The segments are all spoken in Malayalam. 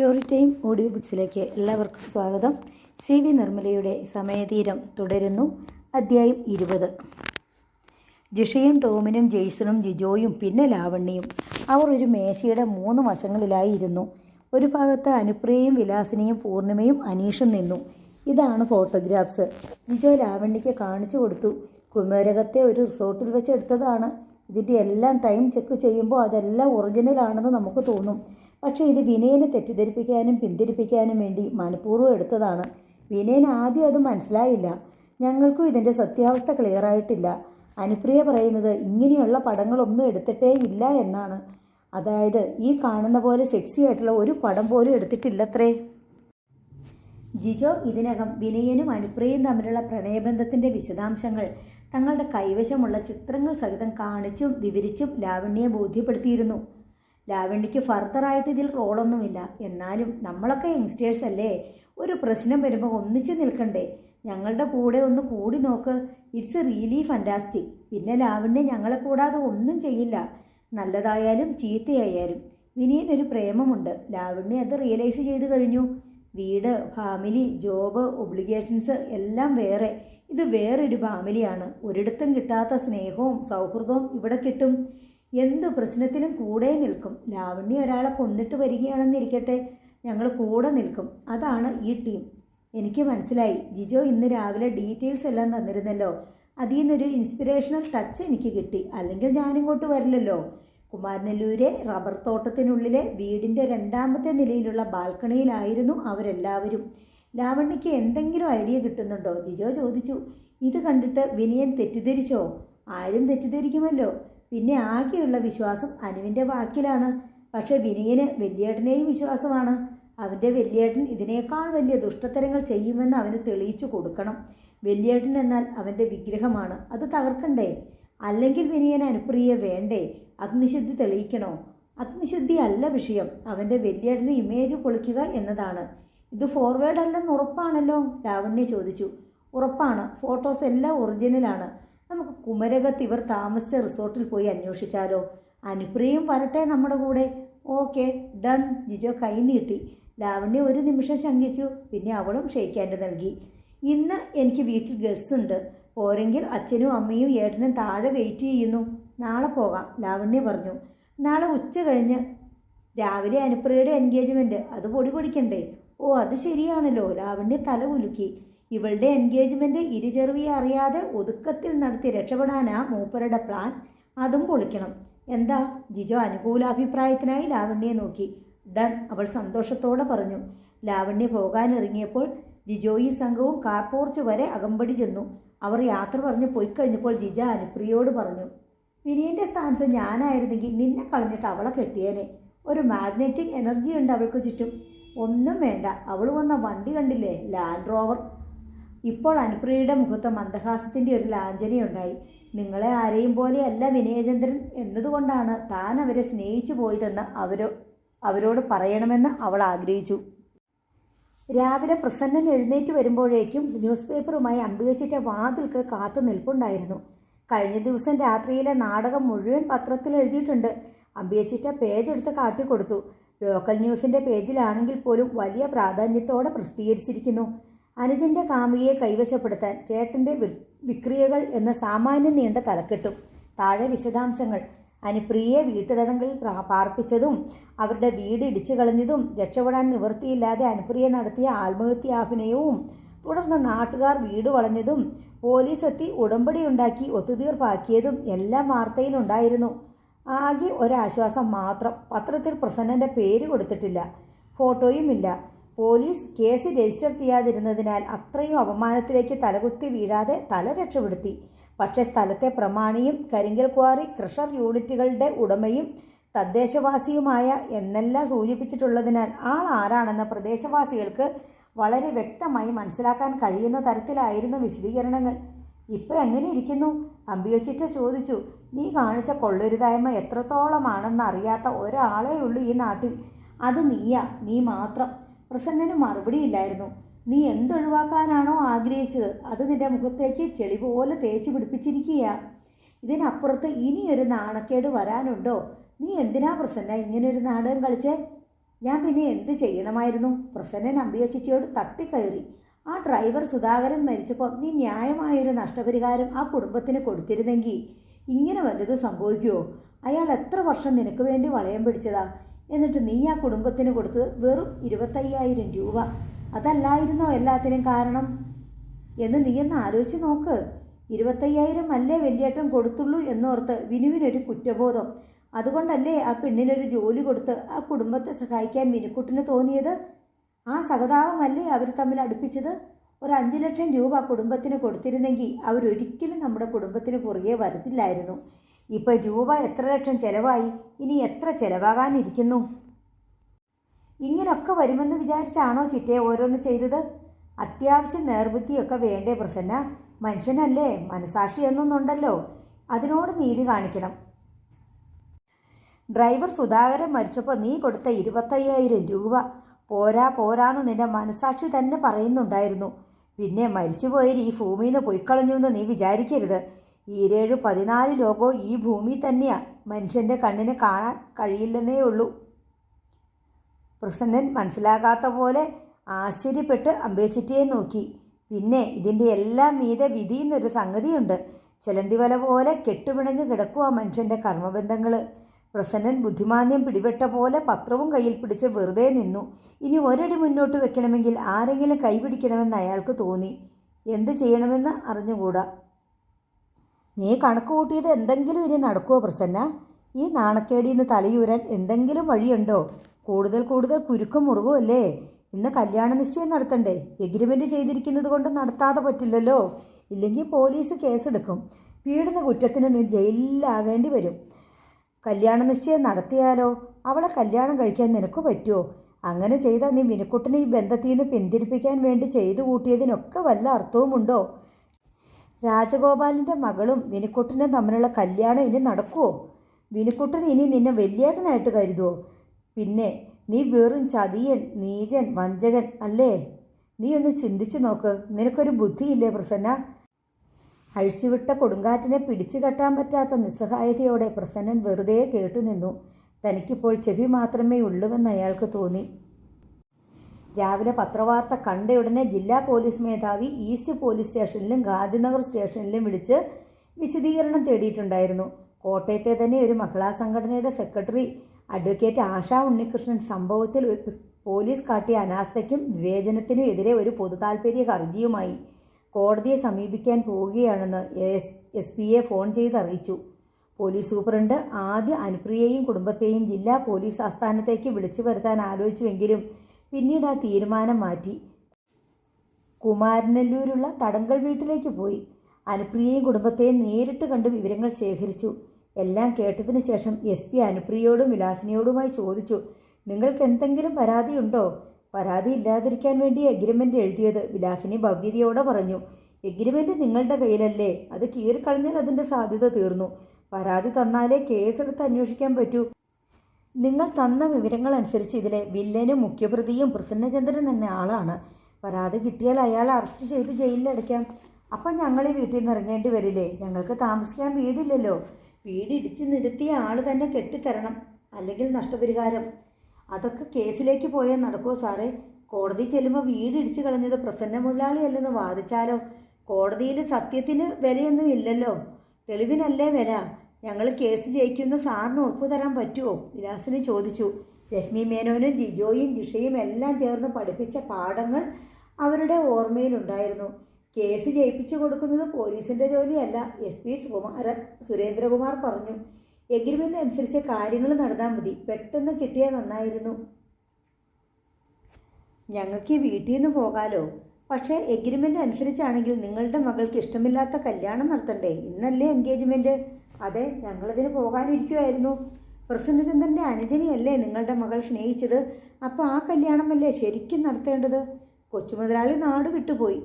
സ്റ്റോറി ടൈം ഓഡിയോ ബുക്സിലേക്ക് എല്ലാവർക്കും സ്വാഗതം. സി വി നിർമ്മലയുടെ സമയതീരം തുടരുന്നു. അദ്ധ്യായം ഇരുപത്. ജിഷയും ടോമിനും ജെയ്സണും ജിജോയും പിന്നെ ലാവണ്യയും അവർ ഒരു മേശയുടെ മൂന്ന് വശങ്ങളിലായി ഇരുന്നു ഒരു ഭാഗത്ത് അനുപ്രിയയും വിലാസിനിയും പൂർണിമയും അനീഷും നിന്നു. ഇതാണ് ഫോട്ടോഗ്രാഫ്സ്. ജിജോ ലാവണ്യയ്ക്ക് കാണിച്ചു കൊടുത്തു. കുമരകത്തെ ഒരു റിസോർട്ടിൽ വെച്ചെടുത്തതാണ് ഇതിന്റെ എല്ലാം ടൈം ചെക്ക് ചെയ്യുമ്പോൾ അതെല്ലാം ഒറിജിനലാണെന്ന് നമുക്ക് തോന്നും. പക്ഷേ ഇത് വിനയനെ തെറ്റിദ്ധരിപ്പിക്കാനും പിന്തിരിപ്പിക്കാനും വേണ്ടി മനഃപൂർവം എടുത്തതാണ്. വിനയൻ ആദ്യം അത് മനസ്സിലായില്ല. ഞങ്ങൾക്കും ഇതിന്റെ സത്യാവസ്ഥ ക്ലിയർ ആയിട്ടില്ല. അനുപ്രിയ പറയുന്നത് ഇങ്ങനെയുള്ള പടങ്ങളൊന്നും എടുത്തിട്ടേ ഇല്ല എന്നാണ്. അതായത് ഈ കാണുന്ന പോലെ സെക്സി ആയിട്ടുള്ള ഒരു പടം പോലും എടുത്തിട്ടില്ലത്രേ. ജിജോ ഇതിനകം വിനയനും അനുപ്രിയയും തമ്മിലുള്ള പ്രണയബന്ധത്തിന്റെ വിശദാംശങ്ങൾ തങ്ങളുടെ കൈവശമുള്ള ചിത്രങ്ങൾ സഹിതം കാണിച്ചും വിവരിച്ചും ലാവണ്യെ ബോധ്യപ്പെടുത്തിയിരുന്നു. ലാവണ്യയ്ക്ക് ഫർദറായിട്ട് ഇതിൽ റോളൊന്നുമില്ല എന്നാലും നമ്മളൊക്കെ യങ്സ്റ്റേഴ്സ് അല്ലേ? ഒരു പ്രശ്നം വരുമ്പോൾ ഒന്നിച്ച് നിൽക്കണ്ടേ? ഞങ്ങളുടെ കൂടെ ഒന്ന് കൂടി നോക്ക്. ഇറ്റ്സ് റിയലി ഫന്റാസ്റ്റിക് പിന്നെ ലാവണ്യ ഞങ്ങളെ കൂടാതെ ഒന്നും ചെയ്യില്ല. നല്ലതായാലും ചീത്തയായാലും. വിനീനൊരു പ്രേമമുണ്ട്. ലാവണ്യ അത് റിയലൈസ് ചെയ്തു കഴിഞ്ഞു. വീട് ഫാമിലി ജോബ് ഒബ്ലിഗേഷൻസ് എല്ലാം വേറെ. ഇത് വേറൊരു ഫാമിലിയാണ് ഒരിടത്തും കിട്ടാത്ത സ്നേഹവും സൗഹൃദവും ഇവിടെ കിട്ടും. എന്ത് പ്രശ്നത്തിലും കൂടെ നിൽക്കും. ലാവണ്യ ഒരാളെ കൊന്നിട്ട് വരികയാണെന്നിരിക്കട്ടെ. ഞങ്ങൾ കൂടെ നിൽക്കും. അതാണ് ഈ ടീം. എനിക്ക് മനസ്സിലായി. ജിജോ ഇന്ന് രാവിലെ ഡീറ്റെയിൽസ് എല്ലാം തന്നിരുന്നല്ലോ. അതിൽ നിന്നൊരു ഇൻസ്പിറേഷണൽ ടച്ച് എനിക്ക് കിട്ടി. അല്ലെങ്കിൽ ഞാനിങ്ങോട്ട് വരില്ലല്ലോ. കുമാരനെല്ലൂരെ റബ്ബർ തോട്ടത്തിനുള്ളിലെ വീടിന്റെ രണ്ടാമത്തെ നിലയിലുള്ള ബാൽക്കണിയിലായിരുന്നു അവരെല്ലാവരും. ലാവണ്ണിക്ക് എന്തെങ്കിലും ഐഡിയ കിട്ടുന്നുണ്ടോ? ജിജോ ചോദിച്ചു. ഇത് കണ്ടിട്ട് വിനയൻ തെറ്റിദ്ധരിച്ചോ? ആരും തെറ്റിദ്ധരിക്കുമല്ലോ. പിന്നെ ആകെയുള്ള വിശ്വാസം അനുവിന്റെ വാക്കിലാണ്. പക്ഷെ വിനയന് വലിയേട്ടനെയും വിശ്വാസമാണ്. അവന്റെ വലിയേട്ടൻ ഇതിനേക്കാൾ വലിയ ദുഷ്ടത്തരങ്ങൾ ചെയ്യുമെന്ന് അവന് തെളിയിച്ചു കൊടുക്കണം. വലിയേട്ടൻ എന്നാൽ അവന്റെ വിഗ്രഹമാണ്. അത് തകർക്കണ്ടേ? അല്ലെങ്കിൽ വിനയൻ അനുപ്രിയ വേണ്ടേ? അഗ്നിശുദ്ധി തെളിയിക്കണോ? അഗ്നിശുദ്ധി അല്ല വിഷയം. അവന്റെ വലിയേട്ടന്റെ ഇമേജ് പൊളിക്കുക എന്നതാണ്. ഇത് ഫോർവേഡ് അല്ലെന്ന് ഉറപ്പാണല്ലോ? ലാവണ്യ ചോദിച്ചു. ഉറപ്പാണ്. ഫോട്ടോസ് എല്ലാം ഒറിജിനലാണ് നമുക്ക് കുമരകത്ത് ഇവർ താമസിച്ച റിസോർട്ടിൽ പോയി അന്വേഷിച്ചാലോ? അനുപ്രിയയും വരട്ടെ നമ്മുടെ കൂടെ. Okay done. ജിജോ കൈ നീട്ടി. ലാവണ്യ ഒരു നിമിഷം ശങ്കിച്ചു. പിന്നെ അവളും ഷെയ്ക്കാന്റെ നൽകി. ഇന്ന് എനിക്ക് വീട്ടിൽ ഗസ്റ്റ് ഉണ്ട്. പോരെങ്കിൽ അച്ഛനും അമ്മയും ഏട്ടനും താഴെ വെയിറ്റ് ചെയ്യുന്നു. നാളെ പോകാം ലാവണ്യ പറഞ്ഞു. നാളെ ഉച്ച കഴിഞ്ഞ്. രാവിലെ അനുപ്രിയയുടെ എൻഗേജ്മെന്റ് അത് പൊടി പൊടിക്കണ്ടേ? ഓ അത് ശരിയാണല്ലോ. ലാവണ്യ തല കുലുക്കി. ഇവളുടെ എൻഗേജ്മെന്റ് ഇരുചെറുവിയെ അറിയാതെ ഒതുക്കത്തിൽ നടത്തി രക്ഷപ്പെടാനാ മൂപ്പരുടെ പ്ലാൻ അതും പൊളിക്കണം. എന്താ? ജിജോ അനുകൂലാഭിപ്രായത്തിനായി ലാവണ്യെ നോക്കി. ഡൺ അവൾ സന്തോഷത്തോടെ പറഞ്ഞു. ലാവണ്യ പോകാനിറങ്ങിയപ്പോൾ ജിജോയും സംഘവും കാർ പോർച്ച് വരെ അകമ്പടി ചെന്നു. അവർ യാത്ര പറഞ്ഞ് പോയി കഴിഞ്ഞപ്പോൾ ജിജ അനുപ്രിയോട് പറഞ്ഞു വിനീന്റെ സ്ഥാനത്ത് ഞാനായിരുന്നെങ്കിൽ നിന്നെ കളഞ്ഞിട്ട് അവളെ കെട്ടിയേനെ. ഒരു മാഗ്നറ്റിക് എനർജി ഉണ്ട് അവൾക്ക് ചുറ്റും. ഒന്നും വേണ്ട. അവൾ വന്ന വണ്ടി കണ്ടില്ലേ? ലാൻഡ് റോവർ ഇപ്പോൾ അനുപ്രിയയുടെ മുഖത്ത് മന്ദഹാസത്തിന്റെ ഒരു ലാഞ്ചനയുണ്ടായി. നിങ്ങളെ ആരെയും പോലെയല്ല വിനയചന്ദ്രൻ എന്നതുകൊണ്ടാണ് താൻ അവരെ സ്നേഹിച്ചു പോയതെന്ന് അവരോ അവരോട് പറയണമെന്ന് അവൾ ആഗ്രഹിച്ചു. രാവിലെ പ്രസന്നൻ എഴുന്നേറ്റ് വരുമ്പോഴേക്കും ന്യൂസ് പേപ്പറുമായി അമ്പികച്ചിട്ട വാതിൽക്ക് കാത്തു നിൽപ്പുണ്ടായിരുന്നു. കഴിഞ്ഞ ദിവസം രാത്രിയിലെ നാടകം മുഴുവൻ പത്രത്തിൽ എഴുതിയിട്ടുണ്ട്. അമ്പിയച്ചിറ്റ പേജ് എടുത്ത് കാട്ടിക്കൊടുത്തു. ലോക്കൽ ന്യൂസിന്റെ പേജിലാണെങ്കിൽ പോലും വലിയ പ്രാധാന്യത്തോടെ പ്രസിദ്ധീകരിച്ചിരിക്കുന്നു. അനുജന്റെ കാമുകിയെ കൈവശപ്പെടുത്താൻ ചേട്ടന്റെ വിക്രിയകൾ എന്ന സാമാന്യം നീണ്ട തലക്കെട്ടും താഴെ വിശദാംശങ്ങൾ. അനുപ്രിയെ വീട്ടുതടങ്കിൽ പാർപ്പിച്ചതും അവരുടെ വീട് ഇടിച്ചു കളഞ്ഞതും രക്ഷപ്പെടാൻ നിവൃത്തിയില്ലാതെ അനുപ്രിയ നടത്തിയ ആത്മഹത്യാഭിനയവും തുടർന്ന് നാട്ടുകാർ വീട് വളഞ്ഞതും പോലീസ് എത്തി ഉടമ്പടി ഉണ്ടാക്കി ഒത്തുതീർപ്പാക്കിയതും എല്ലാം വാർത്തയിലുണ്ടായിരുന്നു. ആകെ ഒരാശ്വാസം മാത്രം. പത്രത്തിൽ പ്രസന്നന്റെ പേര് കൊടുത്തിട്ടില്ല. ഫോട്ടോയുമില്ല പോലീസ് കേസ് രജിസ്റ്റർ ചെയ്യാതിരുന്നതിനാൽ അത്രയും അപമാനത്തിലേക്ക് തലകുത്തി വീഴാതെ തല രക്ഷപ്പെടുത്തി. പക്ഷേ സ്ഥലത്തെ പ്രമാണിയും കരിങ്കൽ ക്വാറി ക്രഷർ യൂണിറ്റുകളുടെ ഉടമയും തദ്ദേശവാസിയുമായ എന്നെല്ലാം സൂചിപ്പിച്ചിട്ടുള്ളതിനാൽ ആൾ ആരാണെന്ന് പ്രദേശവാസികൾക്ക് വളരെ വ്യക്തമായി മനസ്സിലാക്കാൻ കഴിയുന്ന തരത്തിലായിരുന്നു വിശദീകരണങ്ങൾ. ഇപ്പം എങ്ങനെ ഇരിക്കുന്നു? അമ്പിയോച്ചിറ്റ ചോദിച്ചു. നീ കാണിച്ച കൊള്ളരുതായ്മ എത്രത്തോളമാണെന്ന് അറിയാത്ത ഒരാളേ ഉള്ളൂ ഈ നാട്ടിൽ. അത് നീയാ. നീ മാത്രം. പ്രസന്നന് മറുപടിയില്ലായിരുന്നു നീ എന്തൊഴിവാക്കാനാണോ ആഗ്രഹിച്ചത്? അത് നിന്റെ മുഖത്തേക്ക് ചെളി പോലെ തേച്ച് പിടിപ്പിച്ചിരിക്കുക ഇതിനപ്പുറത്ത് ഇനിയൊരു നാണക്കേട് വരാനുണ്ടോ? നീ എന്തിനാ പ്രസന്ന ഇങ്ങനൊരു നാടകം കളിച്ചേ? ഞാൻ പിന്നെ എന്ത് ചെയ്യണമായിരുന്നു? പ്രസന്നൻ അമ്പിയച്ചിറ്റിയോട് തട്ടിക്കയറി. ആ ഡ്രൈവർ സുധാകരൻ മരിച്ചപ്പോൾ നീ ന്യായമായൊരു നഷ്ടപരിഹാരം ആ കുടുംബത്തിന് കൊടുത്തിരുന്നെങ്കിൽ ഇങ്ങനെ വല്ലത് സംഭവിക്കുമോ അയാൾ എത്ര വർഷം നിനക്ക് വേണ്ടി വളയം പിടിച്ചതാ? എന്നിട്ട് നീ ആ കുടുംബത്തിന് കൊടുത്തത് വെറും ഇരുപത്തയ്യായിരം രൂപ. അതല്ലായിരുന്നോ എല്ലാത്തിനും കാരണം? എന്ന് നീ ഒന്ന് ആലോചിച്ച് നോക്ക്. ഇരുപത്തയ്യായിരം അല്ലേ വലിയേട്ടൻ കൊടുത്തുള്ളൂ എന്നോർത്ത് വിനുവിനൊരു കുറ്റബോധം. അതുകൊണ്ടല്ലേ ആ പെണ്ണിനൊരു ജോലി കൊടുത്ത് ആ കുടുംബത്തെ സഹായിക്കാൻ മിനുക്കുട്ടിന് തോന്നിയത്? ആ സഹതാപമല്ലേ അവർ തമ്മിൽ അടുപ്പിച്ചത്? ഒരു അഞ്ച് ലക്ഷം രൂപ കുടുംബത്തിന് കൊടുത്തിരുന്നെങ്കിൽ അവരൊരിക്കലും നമ്മുടെ കുടുംബത്തിന് പുറകെ വരത്തില്ലായിരുന്നു. ഇപ്പം രൂപ എത്ര ലക്ഷം ചിലവായി? ഇനി എത്ര ചിലവാകാനിരിക്കുന്നു? ഇങ്ങനൊക്കെ വരുമെന്ന് വിചാരിച്ചാണോ ചിറ്റയെ ഓരോന്ന് ചെയ്തത്? അത്യാവശ്യം നേർബുദ്ധിയൊക്കെ വേണ്ടേ പ്രസന്ന? മനുഷ്യനല്ലേ മനസാക്ഷി എന്നൊന്നുണ്ടല്ലോ. അതിനോട് നീതി കാണിക്കണം. ഡ്രൈവർ സുധാകരൻ മരിച്ചപ്പോൾ നീ കൊടുത്ത ഇരുപത്തയ്യായിരം രൂപ. പോരാ പോരാന്ന് നിന്റെ മനസാക്ഷി തന്നെ പറയുന്നുണ്ടായിരുന്നു. പിന്നെ മരിച്ചുപോയവർ ഈ ഭൂമിയിൽ നിന്ന് പൊയ്ക്കളഞ്ഞു എന്ന് നീ വിചാരിക്കരുത്. ഈരേഴ് പതിനാല് ലോകവും ഈ ഭൂമി തന്നെയാണ് മനുഷ്യന്റെ കണ്ണിന് കാണാൻ കഴിയില്ലെന്നേ ഉള്ളൂ പ്രസന്നൻ മനസ്സിലാകാത്ത പോലെ ആശ്ചര്യപ്പെട്ട് അമ്പേച്ചിറ്റിയെ നോക്കി. പിന്നെ ഇതിന്റെ എല്ലാം മീതെ വിധി എന്നൊരു സംഗതിയുണ്ട്. ചിലന്തി വല പോലെ കെട്ടുപിണഞ്ഞ് കിടക്കുക മനുഷ്യന്റെ കർമ്മബന്ധങ്ങൾ പ്രസന്നൻ ബുദ്ധിമാന്യം പിടിപെട്ട പോലെ പത്രവും കയ്യിൽ പിടിച്ച് വെറുതെ നിന്നു. ഇനി ഒരടി മുന്നോട്ട് വെക്കണമെങ്കിൽ ആരെങ്കിലും കൈപിടിക്കണമെന്ന് അയാൾക്ക് തോന്നി. എന്ത് ചെയ്യണമെന്ന് അറിഞ്ഞുകൂടാ. നീ കണക്ക് കൂട്ടിയത് എന്തെങ്കിലും ഇനി നടക്കുമോ പ്രസന്ന? ഈ നാണക്കേടിയിൽ നിന്ന് തലയൂരാൻ എന്തെങ്കിലും വഴിയുണ്ടോ? കൂടുതൽ കൂടുതൽ കുരുക്കും മുറുകും അല്ലേ? ഇന്ന് കല്യാണ നിശ്ചയം നടത്തണ്ടേ? എഗ്രിമെന്റ് ചെയ്തിരിക്കുന്നത് കൊണ്ട് നടത്താതെ പറ്റില്ലല്ലോ? ഇല്ലെങ്കിൽ പോലീസ് കേസെടുക്കും. പീഡന കുറ്റത്തിന് നീ ജയിലിലാകേണ്ടി വരും. കല്യാണ നിശ്ചയം നടത്തിയാലോ? അവളെ കല്യാണം കഴിക്കാൻ നിനക്ക് പറ്റുമോ അങ്ങനെ ചെയ്താൽ നീ മിനുക്കുട്ടിനെ ഈ ബന്ധത്തിൽ നിന്ന് പിന്തിരിപ്പിക്കാൻ വേണ്ടി ചെയ്തു കൂട്ടിയതിനൊക്കെ വല്ല അർത്ഥവുമുണ്ടോ? രാജഗോപാലിന്റെ മകളും വിനുക്കുട്ടനും തമ്മിലുള്ള കല്യാണം ഇനി നടക്കുമോ വിനുക്കുട്ടൻ ഇനി നിന്നെ വലിയേട്ടനായിട്ട് കരുതുമോ പിന്നെ നീ വെറും ചതിയൻ നീചൻ വഞ്ചകൻ അല്ലേ? നീ ഒന്ന് ചിന്തിച്ചു നോക്ക്. നിനക്കൊരു ബുദ്ധിയില്ലേ പ്രസന്ന? അഴിച്ചുവിട്ട കൊടുങ്കാറ്റിനെ പിടിച്ചു കെട്ടാൻ പറ്റാത്ത നിസ്സഹായതയോടെ പ്രസന്നൻ വെറുതെ കേട്ടുനിന്നു. തനിക്കിപ്പോൾ ചെവി മാത്രമേ ഉള്ളൂവെന്ന് അയാൾക്ക് തോന്നി. രാവിലെ പത്രവാർത്ത കണ്ടയുടനെ ജില്ലാ പോലീസ് മേധാവി ഈസ്റ്റ് പോലീസ് സ്റ്റേഷനിലും ഗാന്ധിനഗർ സ്റ്റേഷനിലും വിളിച്ച് വിശദീകരണം തേടിയിട്ടുണ്ടായിരുന്നു. കോട്ടയത്തെ തന്നെ ഒരു മഹിളാ സംഘടനയുടെ സെക്രട്ടറി അഡ്വക്കേറ്റ് ആശാ ഉണ്ണികൃഷ്ണൻ സംഭവത്തിൽ പോലീസ് കാട്ടിയ അനാസ്ഥയ്ക്കും വിവേചനത്തിനും എതിരെ ഒരു പൊതുതാൽപര്യ ഹർജിയുമായി കോടതിയെ സമീപിക്കാൻ പോവുകയാണെന്ന് എസ് എസ് പിയെ ഫോൺ ചെയ്ത് അറിയിച്ചു. പോലീസ് സൂപ്രണ്ട് ആദ്യ അനുപ്രിയയും കുടുംബത്തെയും ജില്ലാ പോലീസ് ആസ്ഥാനത്തേക്ക് വിളിച്ചു വരുത്താൻ ആലോചിച്ചുവെങ്കിലും പിന്നീട് ആ തീരുമാനം മാറ്റി. കുമാരനല്ലൂരുള്ള തടങ്കൽ വീട്ടിലേക്ക് പോയി. അനുപ്രിയയും കുടുംബത്തെയും നേരിട്ട് കണ്ട് വിവരങ്ങൾ ശേഖരിച്ചു. എല്ലാം കേട്ടതിന് ശേഷം എസ് പി അനുപ്രിയയോടും വിലാസിനിയോടുമായി ചോദിച്ചു നിങ്ങൾക്ക് എന്തെങ്കിലും പരാതിയുണ്ടോ? പരാതി ഇല്ലാതിരിക്കാൻ വേണ്ടി എഗ്രിമെന്റ് എഴുതിയത് വിലാസിനി ഭവ്യതയോടെ പറഞ്ഞു. എഗ്രിമെന്റ് നിങ്ങളുടെ കയ്യിലല്ലേ. അത് കീറിക്കളഞ്ഞാൽ അതിന്റെ സാധ്യത തീർന്നു. പരാതി തന്നാലേ കേസെടുത്ത് അന്വേഷിക്കാൻ പറ്റൂ. നിങ്ങൾ തന്ന വിവരങ്ങൾ അനുസരിച്ച് ഇതിലെ വില്ലനും മുഖ്യപ്രതിയും പ്രസന്നചന്ദ്രൻ എന്ന ആളാണ്. പരാതി കിട്ടിയാൽ അയാളെ അറസ്റ്റ് ചെയ്ത് ജയിലിലടയ്ക്കാം അപ്പം ഞങ്ങൾ ഈ വീട്ടിൽ നിന്ന് ഇറങ്ങേണ്ടി വരില്ലേ? ഞങ്ങൾക്ക് താമസിക്കാൻ വീടില്ലല്ലോ. വീടിടിച്ച് നിരത്തിയ ആൾ തന്നെ കെട്ടിത്തരണം. അല്ലെങ്കിൽ നഷ്ടപരിഹാരം. അതൊക്കെ കേസിലേക്ക് പോയാൽ നടക്കുമോ സാറേ. കോടതി ചെല്ലുമ്പോൾ വീടിടിച്ച് കളഞ്ഞത് പ്രസന്ന മുതലാളിയല്ലെന്ന് വാദിച്ചാലോ? കോടതിയിൽ സത്യത്തിന് വിലയൊന്നും ഇല്ലല്ലോ. തെളിവിനല്ലേ വില? ഞങ്ങൾ കേസ് ജയിക്കുന്ന സാറിന് ഉറപ്പ് തരാൻ പറ്റുമോ? വിലാസിന് ചോദിച്ചു. രശ്മി മേനോനും ജിജോയും ജിഷയും എല്ലാം ചേർന്ന് പഠിപ്പിച്ച പാഠങ്ങൾ അവരുടെ ഓർമ്മയിലുണ്ടായിരുന്നു. കേസ് ജയിപ്പിച്ചു കൊടുക്കുന്നത് പോലീസിന്റെ ജോലിയല്ല എസ് പി സുകുമാരൻ സുരേന്ദ്രകുമാർ പറഞ്ഞു. എഗ്രിമെന്റ് അനുസരിച്ച് കാര്യങ്ങൾ നടന്നാൽ മതി പെട്ടെന്ന് കിട്ടിയാൽ നന്നായിരുന്നു. ഞങ്ങൾക്ക് വീട്ടിൽ നിന്ന് പോകാലോ? പക്ഷേ എഗ്രിമെന്റ് അനുസരിച്ചാണെങ്കിൽ നിങ്ങളുടെ മകൾക്ക് ഇഷ്ടമില്ലാത്ത കല്യാണം നടത്തണ്ടേ? ഇന്നല്ലേ എൻഗേജ്മെന്റ് അതെ ഞങ്ങളതിന് പോകാനിരിക്കുമായിരുന്നു പ്രസന്നചന്ദ്രന്റെ അനുജനിയല്ലേ നിങ്ങളുടെ മകൾ സ്നേഹിച്ചത്? അപ്പോൾ ആ കല്യാണമല്ലേ ശരിക്കും നടത്തേണ്ടത്? കൊച്ചുമുതലാളി നാട് വിട്ടുപോയി.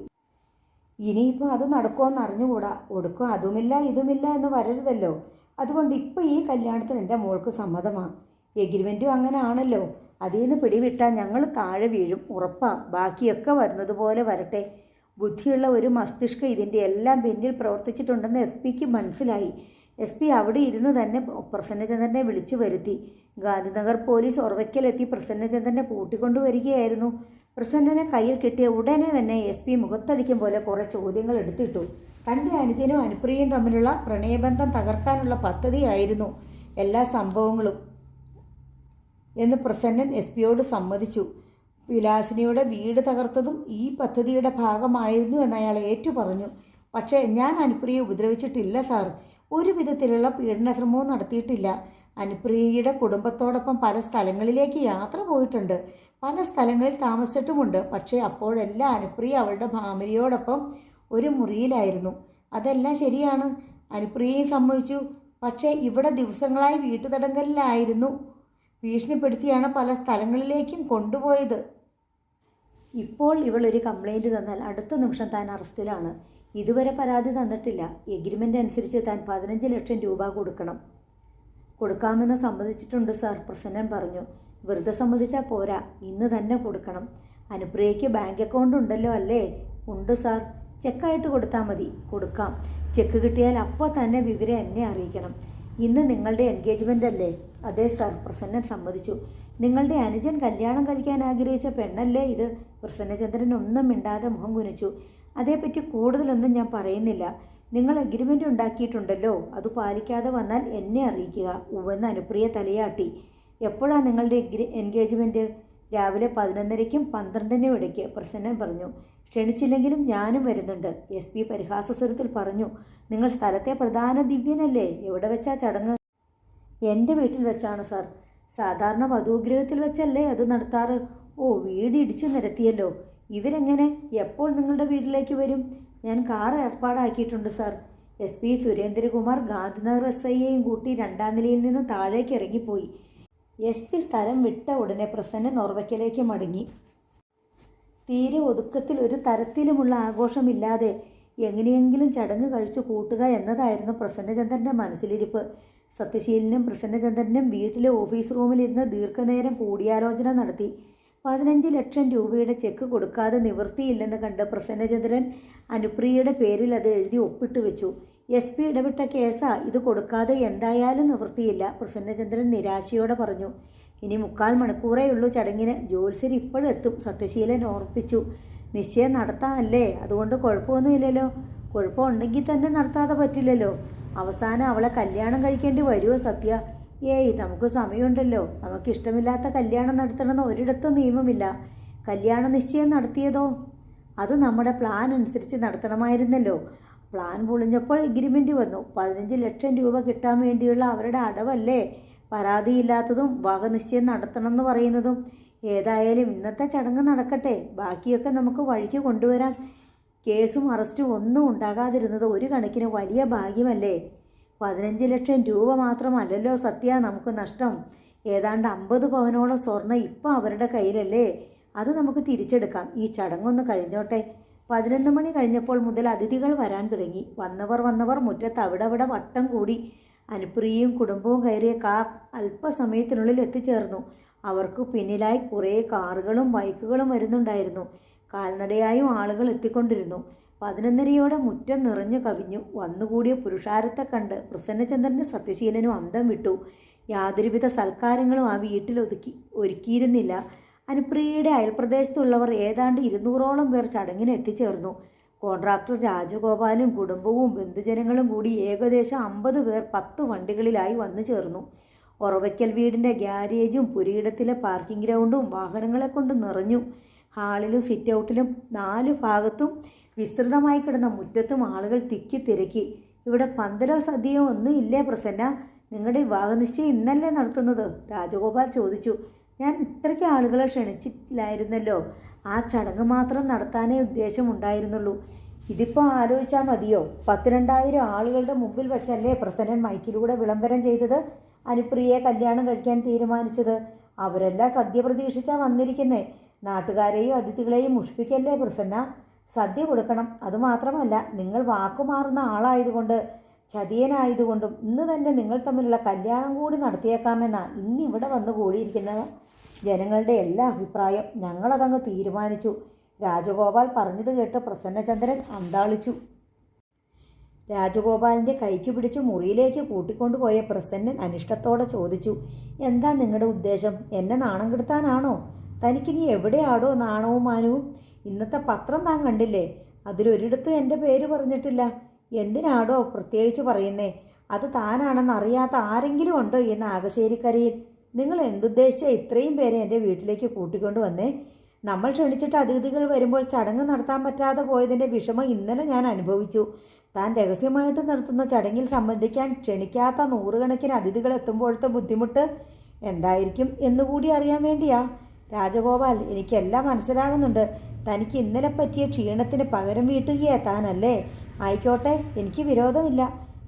ഇനിയിപ്പോൾ അത് നടക്കുമെന്ന് അറിഞ്ഞുകൂടാ. ഒടുക്കും അതുമില്ല ഇതുമില്ല എന്ന് വരരുതല്ലോ. അതുകൊണ്ട് ഇപ്പോൾ ഈ കല്യാണത്തിന് എന്റെ മോൾക്ക് സമ്മതമാണ് എഗ്രിമെന്റും അങ്ങനെ ആണല്ലോ അതിൽ നിന്ന് പിടിവിട്ടാൽ ഞങ്ങൾ താഴെ വീഴും. ഉറപ്പാ ബാക്കിയൊക്കെ വരുന്നത് പോലെ വരട്ടെ. ബുദ്ധിയുള്ള ഒരു മസ്തിഷ്കം ഇതിന്റെ എല്ലാം പിന്നിൽ പ്രവർത്തിച്ചിട്ടുണ്ടെന്ന് എസ് പിക്ക് മനസ്സിലായി. എസ് പി അവിടെ ഇരുന്ന് തന്നെ പ്രസന്നചന്ദ്രനെ വിളിച്ചു വരുത്തി. ഗാന്ധിനഗർ പോലീസ് ഉറവയ്ക്കലെത്തി പ്രസന്നചന്ദ്രനെ കൂട്ടിക്കൊണ്ടുവരികയായിരുന്നു പ്രസന്നനെ കയ്യിൽ കിട്ടിയ ഉടനെ തന്നെ എസ് പി മുഖത്തടിക്കും പോലെ കുറേ ചോദ്യങ്ങൾ എടുത്തിട്ടു. തന്റെ അനുജനും അനുപ്രിയയും തമ്മിലുള്ള പ്രണയബന്ധം തകർക്കാനുള്ള പദ്ധതിയായിരുന്നു എല്ലാ സംഭവങ്ങളും എന്ന് പ്രസന്നൻ എസ് പിയോട് സമ്മതിച്ചു. വിലാസിനിയുടെ വീട് തകർത്തതും ഈ പദ്ധതിയുടെ ഭാഗമായിരുന്നു എന്ന് അയാൾ ഏറ്റു പറഞ്ഞു പക്ഷേ ഞാൻ അനുപ്രിയെ ഉപദ്രവിച്ചിട്ടില്ല സാർ. ഒരു വിധത്തിലുള്ള പീഡനശ്രമവും നടത്തിയിട്ടില്ല. അനുപ്രിയയുടെ കുടുംബത്തോടൊപ്പം പല സ്ഥലങ്ങളിലേക്ക് യാത്ര പോയിട്ടുണ്ട്. പല സ്ഥലങ്ങളിൽ താമസിച്ചിട്ടുമുണ്ട്. പക്ഷേ അപ്പോഴെല്ലാം അനുപ്രിയ അവളുടെ ഭാമരിയോടൊപ്പം ഒരു മുറിയിലായിരുന്നു. അതെല്ലാം ശരിയാണ്. അനുപ്രിയയും സമ്മതിച്ചു. പക്ഷേ ഇവിടെ ദിവസങ്ങളായി വീട്ടുതടങ്കലിലായിരുന്നു. ഭീഷണിപ്പെടുത്തിയാണ് പല സ്ഥലങ്ങളിലേക്കും കൊണ്ടുപോയത്. ഇപ്പോൾ ഇവൾ ഒരു കംപ്ലൈന്റ് തന്നാൽ അടുത്ത നിമിഷം താൻ അറസ്റ്റിലാണ്. ഇതുവരെ പരാതി തന്നിട്ടില്ല. എഗ്രിമെന്റ് അനുസരിച്ച് താൻ പതിനഞ്ച് ലക്ഷം രൂപ കൊടുക്കണം. കൊടുക്കാമെന്ന് സമ്മതിച്ചിട്ടുണ്ട് സാർ പ്രസന്നൻ പറഞ്ഞു. വെറുതെ സമ്മതിച്ചാൽ പോരാ. ഇന്ന് തന്നെ കൊടുക്കണം. അനുപ്രിയയ്ക്ക് ബാങ്ക് അക്കൗണ്ട് ഉണ്ടല്ലോ അല്ലേ? ഉണ്ട് സാർ. ചെക്കായിട്ട് കൊടുത്താൽ മതി. കൊടുക്കാം. ചെക്ക് കിട്ടിയാൽ അപ്പോൾ തന്നെ വിവരം എന്നെ അറിയിക്കണം. ഇന്ന് നിങ്ങളുടെ എൻഗേജ്മെന്റ് അല്ലേ? അതെ സാർ. പ്രസന്നൻ സമ്മതിച്ചു. നിങ്ങളുടെ അനുജൻ കല്യാണം കഴിക്കാൻ ആഗ്രഹിച്ച പെണ്ണല്ലേ ഇത്? പ്രസന്നചന്ദ്രൻ ഒന്നും മിണ്ടാതെ മുഖം കുനിച്ചു. അതേപ്പറ്റി കൂടുതലൊന്നും ഞാൻ പറയുന്നില്ല. നിങ്ങൾ എഗ്രിമെന്റ് ഉണ്ടാക്കിയിട്ടുണ്ടല്ലോ. അത് പാലിക്കാതെ വന്നാൽ എന്നെ അറിയിക്കുക. ഉവെന്ന് അനുപ്രിയ തലയാട്ടി. എപ്പോഴാണ് നിങ്ങളുടെ എൻഗേജ്മെന്റ് രാവിലെ പതിനൊന്നരയ്ക്കും പന്ത്രണ്ടിനും ഇടയ്ക്ക് പ്രസന്നൻ പറഞ്ഞു. ക്ഷണിച്ചില്ലെങ്കിലും ഞാനും വരുന്നുണ്ട്. എസ് പി പരിഹാസസ്വരത്തിൽ പറഞ്ഞു. നിങ്ങൾ സ്ഥലത്തെ പ്രധാന ദിവ്യനല്ലേ? എവിടെ വെച്ചാ ചടങ്ങ്? എന്റെ വീട്ടിൽ വെച്ചാണ് സാർ സാധാരണ വധൂഗ്രഹത്തിൽ വെച്ചല്ലേ അത് നടത്താറ്? ഓ വീട് ഇടിച്ചു നിരത്തിയല്ലോ. ഇവരെങ്ങനെ എപ്പോൾ നിങ്ങളുടെ വീട്ടിലേക്ക് വരും? ഞാൻ car ഏർപ്പാടാക്കിയിട്ടുണ്ട് sir. S P Surendrakumar Gandhinagar S ഐയെയും കൂട്ടി രണ്ടാം നിലയിൽ നിന്ന് താഴേക്ക് ഇറങ്ങിപ്പോയി. എസ് പി സ്ഥലം വിട്ട ഉടനെ പ്രസന്നൻ ഓർവയ്ക്കലേക്ക് മടങ്ങി. തീരെ ഒതുക്കത്തിൽ ഒരു തരത്തിലുമുള്ള ആഘോഷമില്ലാതെ എങ്ങനെയെങ്കിലും ചടങ്ങ് കഴിച്ചു കൂട്ടുക എന്നതായിരുന്നു പ്രസന്നചന്ദ്രന്റെ മനസ്സിലിരിപ്പ്. സത്യശീലനും പ്രസന്നചന്ദ്രനും വീട്ടിലെ ഓഫീസ് റൂമിലിരുന്ന് ദീർഘനേരം കൂടിയാലോചന നടത്തി. പതിനഞ്ച് ലക്ഷം രൂപയുടെ ചെക്ക് കൊടുക്കാതെ നിവൃത്തിയില്ലെന്ന് കണ്ട് പ്രസന്നചന്ദ്രൻ അനുപ്രിയയുടെ പേരിൽ അത് എഴുതി ഒപ്പിട്ട് വെച്ചു. എസ് പി ഇടപെട്ട കേസാ ഇത് കൊടുക്കാതെ എന്തായാലും നിവൃത്തിയില്ല പ്രസന്നചന്ദ്രൻ നിരാശയോടെ പറഞ്ഞു. ഇനി മുക്കാൽ മണിക്കൂറേ ഉള്ളൂ ചടങ്ങിന് ജ്യോത്സ്യർ ഇപ്പോഴും എത്തും സത്യശീലൻ ഓർപ്പിച്ചു. നിശ്ചയം നടത്താമല്ലേ അതുകൊണ്ട് കുഴപ്പമൊന്നുമില്ലല്ലോ. കുഴപ്പമുണ്ടെങ്കിൽ തന്നെ നടത്താതെ പറ്റില്ലല്ലോ. അവസാനം അവളെ കല്യാണം കഴിക്കേണ്ടി വരുമോ സത്യ? ഏയ് നമുക്ക് സമയമുണ്ടല്ലോ. നമുക്ക് ഇഷ്ടമില്ലാത്ത കല്യാണം നടത്തണമെന്ന് ഒരിടത്തും നിയമമില്ല. കല്യാണ നിശ്ചയം നടത്തിയതോ? അത് നമ്മുടെ പ്ലാൻ അനുസരിച്ച് നടത്തണമായിരുന്നല്ലോ. പ്ലാൻ പൊളിഞ്ഞപ്പോൾ എഗ്രിമെന്റ് വന്നു. പതിനഞ്ച് ലക്ഷം രൂപ കിട്ടാൻ വേണ്ടിയുള്ള അവരുടെ അടവല്ലേ? പരാതിയില്ലാത്തതും വകനിശ്ചയം നടത്തണമെന്ന് പറയുന്നതും. ഏതായാലും ഇന്നത്തെ ചടങ്ങ് നടക്കട്ടെ. ബാക്കിയൊക്കെ നമുക്ക് വഴിക്ക് കൊണ്ടുവരാം. കേസും അറസ്റ്റും ഒന്നും ഉണ്ടാകാതിരുന്നത് ഒരു കണക്കിന് വലിയ ഭാഗ്യമല്ലേ? പതിനഞ്ച് ലക്ഷം രൂപ മാത്രമല്ലല്ലോ സത്യ നമുക്ക് നഷ്ടം. ഏതാണ്ട് അമ്പത് പവനോളം സ്വർണം ഇപ്പം അവരുടെ കയ്യിലല്ലേ? അത് നമുക്ക് തിരിച്ചെടുക്കാം. ഈ ചടങ്ങൊന്ന് കഴിഞ്ഞോട്ടെ. പതിനൊന്ന് മണി കഴിഞ്ഞപ്പോൾ മുതൽ അതിഥികൾ വരാൻ തുടങ്ങി. വന്നവർ വന്നവർ മുറ്റത്ത് അവിടെ അവിടെ വട്ടം കൂടി. അനുപ്രിയയും കുടുംബവും കയറിയ കാർ അല്പസമയത്തിനുള്ളിൽ എത്തിച്ചേർന്നു. അവർക്ക് പിന്നിലായി കുറേ കാറുകളും ബൈക്കുകളും വരുന്നുണ്ടായിരുന്നു. കാൽനടയായും ആളുകൾ എത്തിക്കൊണ്ടിരുന്നു. പതിനൊന്നരയോടെ മുറ്റം നിറഞ്ഞു കവിഞ്ഞു. വന്നുകൂടിയ പുരുഷാരത്തെ കണ്ട് പ്രസന്നചന്ദ്രനും സത്യശീലനും അന്തം വിട്ടു. യാതൊരുവിധ സൽക്കാരങ്ങളും ആ വീട്ടിൽ ഒതുക്കി ഒരുക്കിയിരുന്നില്ല. അനുപ്രിയയുടെ അയൽപ്രദേശത്തുള്ളവർ ഏതാണ്ട് ഇരുന്നൂറോളം പേർ ചടങ്ങിന് എത്തിച്ചേർന്നു. കോൺട്രാക്ടർ രാജഗോപാലും കുടുംബവും ബന്ധുജനങ്ങളും കൂടി ഏകദേശം അമ്പത് പേർ പത്ത് വണ്ടികളിലായി വന്നു ചേർന്നു. ഒറവയ്ക്കൽ വീടിന്റെ ഗ്യാരേജും പുരിയിടത്തിലെ പാർക്കിംഗ് ഗ്രൗണ്ടും വാഹനങ്ങളെ കൊണ്ട് നിറഞ്ഞു. ഹാളിലും സിറ്റ് ഔട്ടിലും നാല് ഭാഗത്തും വിസ്തൃതമായി കിടന്ന മുറ്റത്തും ആളുകൾ തിക്കി തിരക്കി. ഇവിടെ പന്തലോ സദ്യയോ ഒന്നും ഇല്ലേ പ്രസന്ന? നിങ്ങളുടെ വിവാഹനിശ്ചയം ഇന്നല്ലേ നടത്തുന്നത്? രാജഗോപാൽ ചോദിച്ചു. ഞാൻ ഇത്രയ്ക്ക് ആളുകളെ ക്ഷണിച്ചില്ലായിരുന്നല്ലോ. ആ ചടങ്ങ് മാത്രം നടത്താനേ ഉദ്ദേശമുണ്ടായിരുന്നുള്ളൂ. ഇതിപ്പോൾ ആലോചിച്ചാൽ മതിയോ? പത്തിരണ്ടായിരം ആളുകളുടെ മുമ്പിൽ വെച്ചല്ലേ പ്രസന്നൻ മൈക്കിലൂടെ വിളംബരം ചെയ്തത്? അനുപ്രിയയെ കല്യാണം കഴിക്കാൻ തീരുമാനിച്ചത്? അവരെല്ലാം സദ്യ പ്രതീക്ഷിച്ചാണ് വന്നിരിക്കുന്നേ. നാട്ടുകാരെയും അതിഥികളെയും മുഷിപ്പിക്കല്ലേ പ്രസന്ന? സദ്യ കൊടുക്കണം. അതുമാത്രമല്ല നിങ്ങൾ വാക്കുമാറുന്ന ആളായതുകൊണ്ട് ചതിയനായതുകൊണ്ടും ഇന്ന് തന്നെ നിങ്ങൾ തമ്മിലുള്ള കല്യാണം കൂടി നടത്തിയേക്കാമെന്നാണ് ഇന്നിവിടെ വന്ന് കൂടിയിരിക്കുന്ന ജനങ്ങളുടെ എല്ലാ അഭിപ്രായം ഞങ്ങളതങ്ങ് തീരുമാനിച്ചു. രാജഗോപാൽ പറഞ്ഞത് കേട്ട് പ്രസന്നചന്ദ്രൻ അന്താളിച്ചു. രാജഗോപാലിന്റെ കൈക്ക് പിടിച്ച് മുറിയിലേക്ക് കൂട്ടിക്കൊണ്ടുപോയ പ്രസന്നൻ അനിഷ്ടത്തോടെ ചോദിച്ചു എന്താ നിങ്ങളുടെ ഉദ്ദേശം? എന്നെ നാണം കെടുത്താനാണോ? തനിക്കിനി എവിടെയാടോ നാണവും മാനവും? ഇന്നത്തെ പത്രം താൻ കണ്ടില്ലേ? അതിലൊരിടത്ത് എന്റെ പേര് പറഞ്ഞിട്ടില്ല. എന്തിനാടോ പ്രത്യേകിച്ച് പറയുന്നേ? അത് താനാണെന്ന് അറിയാത്ത ആരെങ്കിലും ഉണ്ടോ ഈ നാഗശ്ശേരിക്കരയിൽ നിങ്ങൾ എന്തുദ്ദേശിച്ച ഇത്രയും പേരെ എന്റെ വീട്ടിലേക്ക് കൂട്ടിക്കൊണ്ട് വന്നേ? നമ്മൾ ക്ഷണിച്ചിട്ട് അതിഥികൾ വരുമ്പോൾ ചടങ്ങ് നടത്താൻ പറ്റാതെ പോയതിന്റെ വിഷമം ഇന്നലെ ഞാൻ അനുഭവിച്ചു. താൻ രഹസ്യമായിട്ട് നടത്തുന്ന ചടങ്ങിൽ സംബന്ധിക്കാൻ ക്ഷണിക്കാത്ത നൂറുകണക്കിന് അതിഥികൾ എത്തുമ്പോഴത്തെ ബുദ്ധിമുട്ട് എന്തായിരിക്കും എന്നുകൂടി അറിയാൻ വേണ്ടിയാ. രാജഗോപാൽ എനിക്കെല്ലാം മനസ്സിലാകുന്നുണ്ട്. തനിക്ക് ഇന്നലെ പറ്റിയ ക്ഷീണത്തിന് പകരം വീട്ടുകയാ താനല്ലേ ആയിക്കോട്ടെ എനിക്ക് വിരോധമില്ല.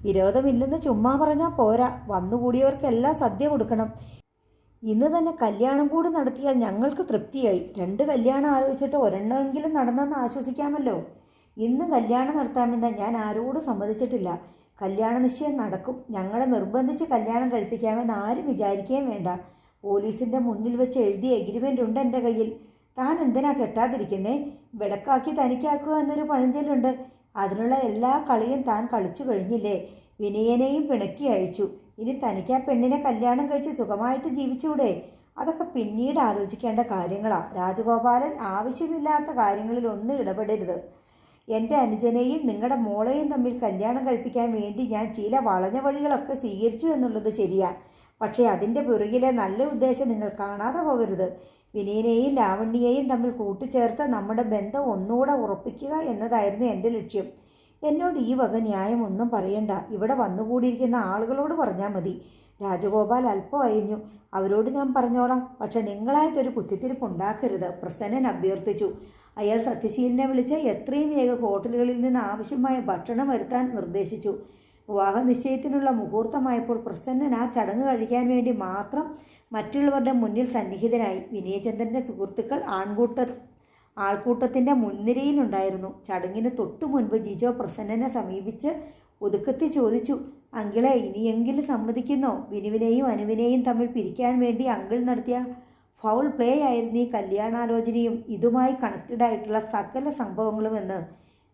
വിരോധമില്ലെന്ന് ചുമ്മാ പറഞ്ഞാൽ പോരാ. വന്നുകൂടിയവർക്കെല്ലാം സദ്യ കൊടുക്കണം. ഇന്ന് തന്നെ കല്യാണം കൂടി നടത്തിയാൽ ഞങ്ങൾക്ക് തൃപ്തിയായി. രണ്ട് കല്യാണം ആലോചിച്ചിട്ട് ഒരെണ്ണമെങ്കിലും നടന്നെന്ന് ആശ്വസിക്കാമല്ലോ. ഇന്ന് കല്യാണം നടത്താമെന്ന് ഞാൻ ആരോടും സമ്മതിച്ചിട്ടില്ല. കല്യാണ നിശ്ചയം നടക്കും. ഞങ്ങളെ നിർബന്ധിച്ച് കല്യാണം കഴിപ്പിക്കാമെന്ന് ആരും വിചാരിക്കുകയും വേണ്ട. പോലീസിന്റെ മുന്നിൽ വെച്ച് എഴുതിയ എഗ്രിമെന്റ് ഉണ്ട് എന്റെ കയ്യിൽ. താൻ എന്തിനാ കെട്ടാതിരിക്കുന്നേ? വെടക്കാക്കി തനിക്കാക്കുക എന്നൊരു പഴഞ്ചൊല്ലുണ്ട്. അതിനുള്ള എല്ലാ കളിയും താൻ കളിച്ചു കഴിഞ്ഞില്ലേ? വിനയനെയും പിണക്കി അയച്ചു ഇനി തനിക്ക് ആ പെണ്ണിനെ കല്യാണം കഴിച്ച് സുഖമായിട്ട് ജീവിച്ചൂടെ അതൊക്കെ പിന്നീട് ആലോചിക്കേണ്ട കാര്യങ്ങളാണ് രാജഗോപാലൻ ആവശ്യമില്ലാത്ത കാര്യങ്ങളിൽ ഒന്നും ഇടപെടരുത്. എന്റെ അനുജനെയും നിങ്ങളുടെ മോളെയും തമ്മിൽ കല്യാണം കഴിപ്പിക്കാൻ വേണ്ടി ഞാൻ ചില വളഞ്ഞ വഴികളൊക്കെ സ്വീകരിച്ചു എന്നുള്ളത് ശരിയാ. പക്ഷേ അതിന്റെ പിറകിലെ നല്ല ഉദ്ദേശം നിങ്ങൾ കാണാതെ പോകരുത്. വിനീനെയും ലാവണ്യയെയും തമ്മിൽ കൂട്ടിച്ചേർത്ത് നമ്മുടെ ബന്ധം ഒന്നുകൂടെ ഉറപ്പിക്കുക എന്നതായിരുന്നു എന്റെ ലക്ഷ്യം. എന്നോട് ഈ വക ന്യായമൊന്നും പറയണ്ട. ഇവിടെ വന്നുകൂടിയിരിക്കുന്ന ആളുകളോട് പറഞ്ഞാൽ മതി. രാജഗോപാൽ അല്പം അയഞ്ഞു. അവരോട് ഞാൻ പറഞ്ഞോളാം. പക്ഷെ നിങ്ങളായിട്ടൊരു കുത്തിത്തിരിപ്പ് ഉണ്ടാക്കരുത്. പ്രസന്നൻ അഭ്യർത്ഥിച്ചു. അയാൾ സത്യശീലനെ വിളിച്ച് എത്രയും വേഗം ഹോട്ടലുകളിൽ നിന്ന് ആവശ്യമായ ഭക്ഷണം വരുത്താൻ നിർദ്ദേശിച്ചു. വിവാഹ നിശ്ചയത്തിനുള്ള മുഹൂർത്തമായപ്പോൾ പ്രസന്നൻ ആ ചടങ്ങ് കഴിക്കാൻ വേണ്ടി മാത്രം മറ്റുള്ളവരുടെ മുന്നിൽ സന്നിഹിതനായി. വിനയചന്ദ്രന്റെ സുഹൃത്തുക്കൾ ആൺകൂട്ട ആൾക്കൂട്ടത്തിന്റെ മുൻനിരയിലുണ്ടായിരുന്നു. ചടങ്ങിന് തൊട്ടു മുൻപ് ജിജോ പ്രസന്നനെ സമീപിച്ച് ഒതുക്കത്തി ചോദിച്ചു അങ്കിളെ ഇനിയെങ്കിലും സമ്മതിക്കുന്നോ? വിനുവിനെയും അനുവിനെയും തമ്മിൽ പിരിക്കാൻ വേണ്ടി അങ്കിൾ നടത്തിയ ഫൗൾ പ്ലേ ആയിരുന്നു ഈ കല്യാണാലോചനയും. ഇതുമായി കണക്റ്റഡ് ആയിട്ടുള്ള സകല സംഭവങ്ങളും എന്ന്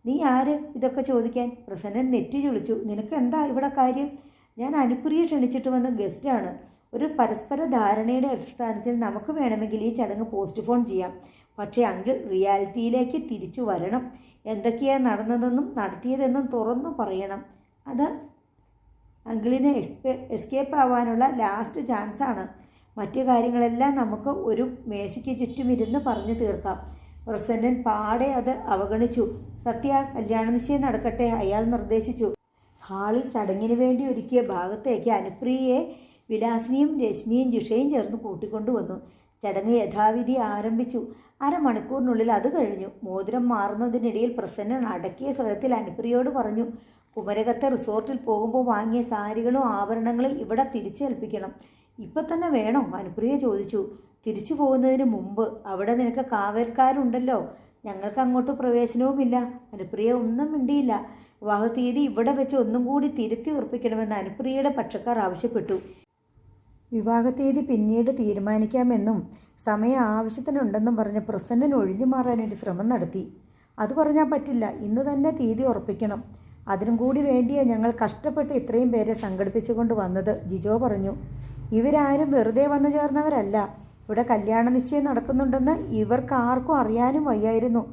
നീ ആര്? ഇതൊക്കെ ചോദിക്കാൻ പ്രസന്നൻ നെറ്റി ചുളിച്ചു. നിനക്ക് എന്താ ഇവിടെ കാര്യം? ഞാൻ അനുപ്രിയ ക്ഷണിച്ചിട്ട് വന്ന ഗസ്റ്റാണ് ഒരു പരസ്പര ധാരണയുടെ അടിസ്ഥാനത്തിൽ നമുക്ക് വേണമെങ്കിൽ ഈ ചടങ്ങ് പോസ്റ്റ്പോൺ ചെയ്യാം. പക്ഷേ അങ്കിൾ റിയാലിറ്റിയിലേക്ക് തിരിച്ചു വരണം. എന്തൊക്കെയാണ് നടന്നതെന്നും നടത്തിയതെന്നും തുറന്നു പറയണം. അത് അങ്കിളിന് എക്സ്പെ എസ്കേപ്പ് ആവാനുള്ള ലാസ്റ്റ് ചാൻസാണ് മറ്റു കാര്യങ്ങളെല്ലാം നമുക്ക് ഒരു മേശയ്ക്ക് ചുറ്റുമിരുന്ന് പറഞ്ഞു തീർക്കാം. പ്രസന്നൻ പാടെ അത് അവഗണിച്ചു. സത്യ കല്യാണ നിശ്ചയം നടക്കട്ടെ അയാൾ നിർദ്ദേശിച്ചു. ഹാളിൽ ചടങ്ങിന് വേണ്ടി ഒരുക്കിയ ഭാഗത്തേക്ക് അനുപ്രിയയെ വിലാസിനിയും രശ്മിയും ജിഷയും ചേർന്ന് കൂട്ടിക്കൊണ്ടുവന്നു. ചടങ്ങ് യഥാവിധി ആരംഭിച്ചു. അരമണിക്കൂറിനുള്ളിൽ അത് കഴിഞ്ഞു. മോതിരം മാറുന്നതിനിടയിൽ പ്രസന്നൻ അടക്കിയ സ്വരത്തിൽ അനുപ്രിയോട് പറഞ്ഞു കുമരകത്തെ റിസോർട്ടിൽ പോകുമ്പോൾ വാങ്ങിയ സാരികളും ആഭരണങ്ങളും ഇവിടെ തിരിച്ചേൽപ്പിക്കണം. ഇപ്പം തന്നെ വേണോ? അനുപ്രിയ ചോദിച്ചു. തിരിച്ചു പോകുന്നതിന് മുമ്പ്. അവിടെ നിനക്ക് കാവൽക്കാരുണ്ടല്ലോ. ഞങ്ങൾക്ക് അങ്ങോട്ട് പ്രവേശനവുമില്ല. അനുപ്രിയ ഒന്നും മിണ്ടിയില്ല. വിവാഹ തീയതി ഇവിടെ വെച്ച് ഒന്നും കൂടി തിരുത്തി ഉറപ്പിക്കണമെന്ന് അനുപ്രിയയുടെ പക്ഷക്കാർ ആവശ്യപ്പെട്ടു. വിവാഹ തീയതി പിന്നീട് തീരുമാനിക്കാമെന്നും സമയം ആവശ്യത്തിനുണ്ടെന്നും പറഞ്ഞ് പ്രസന്നൻ ഒഴിഞ്ഞു മാറാനായിട്ട് ശ്രമം നടത്തി. അത് പറഞ്ഞാൽ പറ്റില്ല. ഇന്ന് തന്നെ തീയതി ഉറപ്പിക്കണം. അതിനും കൂടി വേണ്ടിയാണ് ഞങ്ങൾ കഷ്ടപ്പെട്ട് ഇത്രയും പേരെ സംഘടിപ്പിച്ചുകൊണ്ട് വന്നത് ജിജോ പറഞ്ഞു. ഇവരാരും വെറുതെ വന്നു ചേർന്നവരല്ല. ഇവിടെ കല്യാണ നിശ്ചയം നടക്കുന്നുണ്ടെന്ന് ഇവർക്ക് ആർക്കും അറിയാനും വയ്യായിരുന്നു.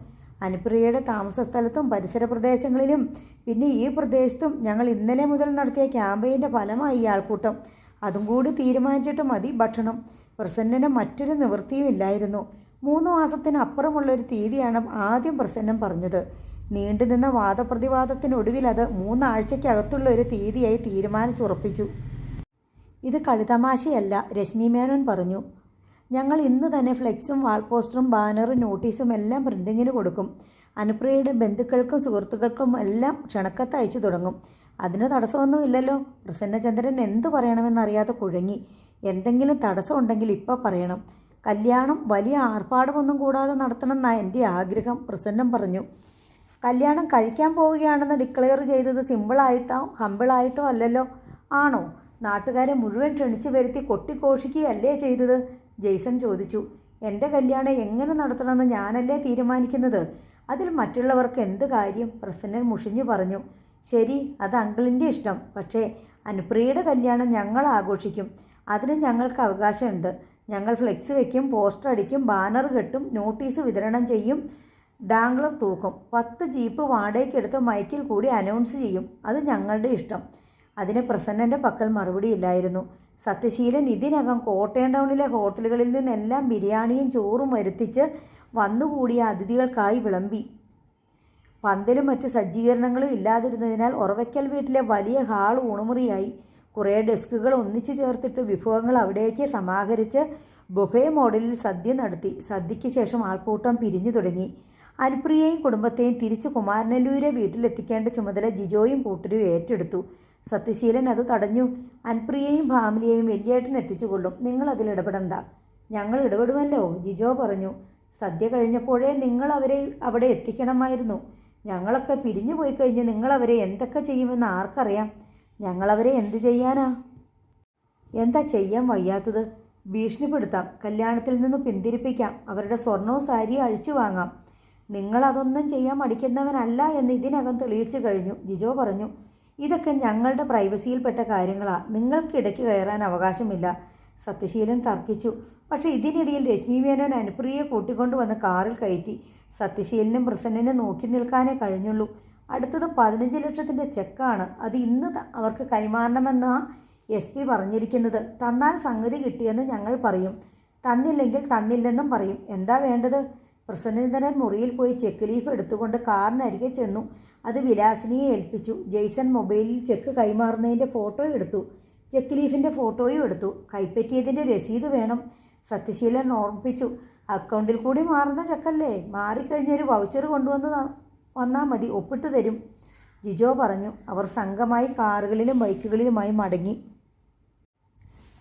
അനുപ്രിയയുടെ താമസ സ്ഥലത്തും പരിസര പ്രദേശങ്ങളിലും പിന്നെ ഈ പ്രദേശത്തും ഞങ്ങൾ ഇന്നലെ മുതൽ നടത്തിയ ക്യാമ്പയിന്റെ ഫലമായി ഈ ആൾക്കൂട്ടം അതും കൂടി തീരുമാനിച്ചിട്ട് മതി ഭക്ഷണം. പ്രസന്നന് മറ്റൊരു നിവൃത്തിയും ഇല്ലായിരുന്നു. മൂന്ന് മാസത്തിനപ്പുറമുള്ള ഒരു തീയതിയാണ് ആദ്യം പ്രസന്നം പറഞ്ഞത്. നീണ്ടുനിന്ന വാദപ്രതിവാദത്തിനൊടുവിൽ അത് മൂന്നാഴ്ചയ്ക്കകത്തുള്ള ഒരു തീയതിയായി തീരുമാനിച്ചുറപ്പിച്ചു. ഇത് കളിതമാശയല്ല രശ്മി മേനോൻ പറഞ്ഞു. ഞങ്ങൾ ഇന്ന് തന്നെ ഫ്ലെക്സും വാൾ പോസ്റ്ററും ബാനറും നോട്ടീസും എല്ലാം പ്രിന്റിങ്ങിന് കൊടുക്കും. അനുപ്രിയയുടെ ബന്ധുക്കൾക്കും സുഹൃത്തുക്കൾക്കും എല്ലാം ക്ഷണക്കത്ത് അയച്ചു തുടങ്ങും. അതിന് തടസ്സമൊന്നുമില്ലല്ലോ. പ്രസന്നചന്ദ്രൻ എന്തു പറയണമെന്നറിയാതെ കുഴങ്ങി. എന്തെങ്കിലും തടസ്സം ഉണ്ടെങ്കിൽ ഇപ്പോൾ പറയണം. കല്യാണം വലിയ ആർഭാടമൊന്നും കൂടാതെ നടത്തണമെന്നാണ് എന്റെ ആഗ്രഹം പ്രസന്നം പറഞ്ഞു. കല്യാണം കഴിക്കാൻ പോവുകയാണെന്ന് ഡിക്ലെയർ ചെയ്തത് സിമ്പിളായിട്ടോ ഹമ്പിളായിട്ടോ അല്ലല്ലോ. ആണോ? നാട്ടുകാരെ മുഴുവൻ ക്ഷണിച്ചു വരുത്തി കൊട്ടിഘോഷിക്കുകയല്ലേ ചെയ്തത്? ജെയ്സൺ ചോദിച്ചു എന്റെ കല്യാണം എങ്ങനെ നടത്തണമെന്ന് ഞാനല്ലേ തീരുമാനിക്കുന്നത്? അതിൽ മറ്റുള്ളവർക്ക് എന്ത് കാര്യം? പ്രസന്നൻ മുഷിഞ്ഞു പറഞ്ഞു ശരി അത് അങ്കിളിന്റെ ഇഷ്ടം. പക്ഷേ അനുപ്രിയയുടെ കല്യാണം ഞങ്ങൾ ആഘോഷിക്കും. അതിന് ഞങ്ങൾക്ക് അവകാശമുണ്ട്. ഞങ്ങൾ ഫ്ലെക്സ് വയ്ക്കും പോസ്റ്റർ അടിക്കും ബാനർ കെട്ടും നോട്ടീസ് വിതരണം ചെയ്യും ഡാംഗ്ലർ തൂക്കും. പത്ത് ജീപ്പ് വാടകയ്ക്കെടുത്ത് മൈക്കിൽ കൂടി അനൗൺസ് ചെയ്യും. അത് ഞങ്ങളുടെ ഇഷ്ടം. അതിന് പ്രസന്നന്റെ പക്കൽ മറുപടിയില്ലായിരുന്നു സത്യശീലൻ ഇതിനകം കോട്ടയം ടൗണിലെ ഹോട്ടലുകളിൽ നിന്നെല്ലാം ബിരിയാണിയും ചോറും വരുത്തിച്ച് വന്നുകൂടിയ അതിഥികൾക്കായി വിളമ്പി. പന്തലും മറ്റ് സജ്ജീകരണങ്ങളും ഇല്ലാതിരുന്നതിനാൽ ഉറവയ്ക്കൽ വീട്ടിലെ വലിയ ഹാൾ ഊണുമുറിയായി. കുറേ ഡെസ്കുകൾ ഒന്നിച്ചു ചേർത്തിട്ട് വിഭവങ്ങൾ അവിടേക്ക് സമാഹരിച്ച് ബുഫേ മോഡലിൽ സദ്യ നടത്തി. സദ്യയ്ക്ക് ശേഷം ആൾക്കൂട്ടം പിരിഞ്ഞു തുടങ്ങി. അനുപ്രിയയും കുടുംബത്തെയും തിരിച്ച് കുമാരനല്ലൂരെ വീട്ടിലെത്തിക്കേണ്ട ചുമതല ജിജോയും കൂട്ടരും ഏറ്റെടുത്തു. സത്യശീലൻ അത് തടഞ്ഞു. അൻപ്രിയയും ഫാമിലിയെയും വലിയേട്ടൻ എത്തിച്ചുകൊള്ളും. നിങ്ങൾ അതിൽ ഇടപെടണ്ട. ഞങ്ങൾ ഇടപെടുമല്ലോ ജിജോ പറഞ്ഞു. സദ്യ കഴിഞ്ഞപ്പോഴേ നിങ്ങൾ അവരെ അവിടെ എത്തിക്കണമായിരുന്നു. ഞങ്ങളൊക്കെ പിരിഞ്ഞു പോയി കഴിഞ്ഞ് നിങ്ങൾ അവരെ എന്തൊക്കെ ചെയ്യുമെന്ന് ആർക്കറിയാം? ഞങ്ങളവരെ എന്ത് ചെയ്യാനാ? എന്താ ചെയ്യാൻ വയ്യാത്തത്? ഭീഷണിപ്പെടുത്താം. കല്യാണത്തിൽ നിന്ന് പിന്തിരിപ്പിക്കാം. അവരുടെ സ്വർണവും സാരിയും അഴിച്ചു വാങ്ങാം. നിങ്ങൾ അതൊന്നും ചെയ്യാൻ മടിക്കുന്നവനല്ല എന്ന് ഇതിനകം തെളിയിച്ചു കഴിഞ്ഞു ജിജോ പറഞ്ഞു. ഇതൊക്കെ ഞങ്ങളുടെ പ്രൈവസിയിൽപ്പെട്ട കാര്യങ്ങളാണ് നിങ്ങൾക്ക് ഇടയ്ക്ക് കയറാൻ അവകാശമില്ല. സത്യശീലൻ തർക്കിച്ചു. പക്ഷേ ഇതിനിടയിൽ രശ്മി മേനോൻ അനുപ്രിയെ കൂട്ടിക്കൊണ്ടുവന്ന് കാറിൽ കയറ്റി. സത്യശീലനും പ്രസന്നനും നോക്കി നിൽക്കാനേ കഴിഞ്ഞുള്ളൂ. അടുത്തത് പതിനഞ്ച് ലക്ഷത്തിന്റെ ചെക്കാണ്. അത് ഇന്ന് അവർക്ക് കൈമാറണമെന്നാ എസ് പി പറഞ്ഞിരിക്കുന്നത്. തന്നാൽ സംഗതി കിട്ടിയെന്ന് ഞങ്ങൾ പറയും. തന്നില്ലെങ്കിൽ തന്നില്ലെന്നും പറയും. എന്താ വേണ്ടത്? പ്രസന്നേന്ദ്രൻ മുറിയിൽ പോയി ചെക്ക് ലീഫ് എടുത്തുകൊണ്ട് കാറിനരികെ ചെന്നു. അത് വിലാസിനിയെ ഏൽപ്പിച്ചു. ജെയ്സൺ മൊബൈലിൽ ചെക്ക് കൈമാറുന്നതിന്റെ ഫോട്ടോ എടുത്തു. ചെക്ക് ലീഫിന്റെ ഫോട്ടോയും എടുത്തു. കൈപ്പറ്റിയതിന്റെ രസീത് വേണം സത്യശീലൻ ഓർമ്മിപ്പിച്ചു. അക്കൗണ്ടിൽ കൂടി മാറുന്ന ചെക്കല്ലേ? മാറിക്കഴിഞ്ഞ ഒരു വൗച്ചർ കൊണ്ടുവന്ന് വന്നാൽ മതി ഒപ്പിട്ട് തരും. ജിജോ പറഞ്ഞു. അവർ സംഘമായി കാറുകളിലും ബൈക്കുകളിലുമായി മടങ്ങി.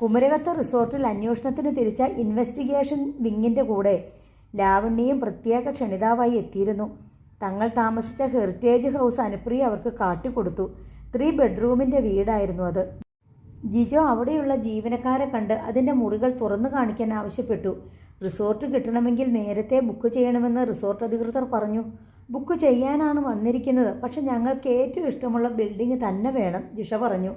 കുമരകത്ത് റിസോർട്ടിൽ അന്വേഷണത്തിന് തിരിച്ച ഇൻവെസ്റ്റിഗേഷൻ വിങ്ങിന്റെ കൂടെ ലാവണ്യയും പ്രത്യേക ക്ഷണിതാവായി എത്തിയിരുന്നു. തങ്ങൾ താമസിച്ച ഹെറിറ്റേജ് ഹൗസ് അനുപ്രിയ അവർക്ക് കാട്ടിക്കൊടുത്തു. ത്രീ ബെഡ്റൂമിന്റെ വീടായിരുന്നു അത്. ജിജോ അവിടെയുള്ള ജീവനക്കാരെ കണ്ട് അതിന്റെ മുറികൾ തുറന്നു കാണിക്കാൻ ആവശ്യപ്പെട്ടു. റിസോർട്ട് കിട്ടണമെങ്കിൽ നേരത്തെ ബുക്ക് ചെയ്യണമെന്ന് റിസോർട്ട് അധികൃതർ പറഞ്ഞു. ബുക്ക് ചെയ്യാനാണ് വന്നിരിക്കുന്നത്. പക്ഷെ ഞങ്ങൾക്ക് ഏറ്റവും ഇഷ്ടമുള്ള ബിൽഡിംഗ് തന്നെ വേണം ജിഷ പറഞ്ഞു.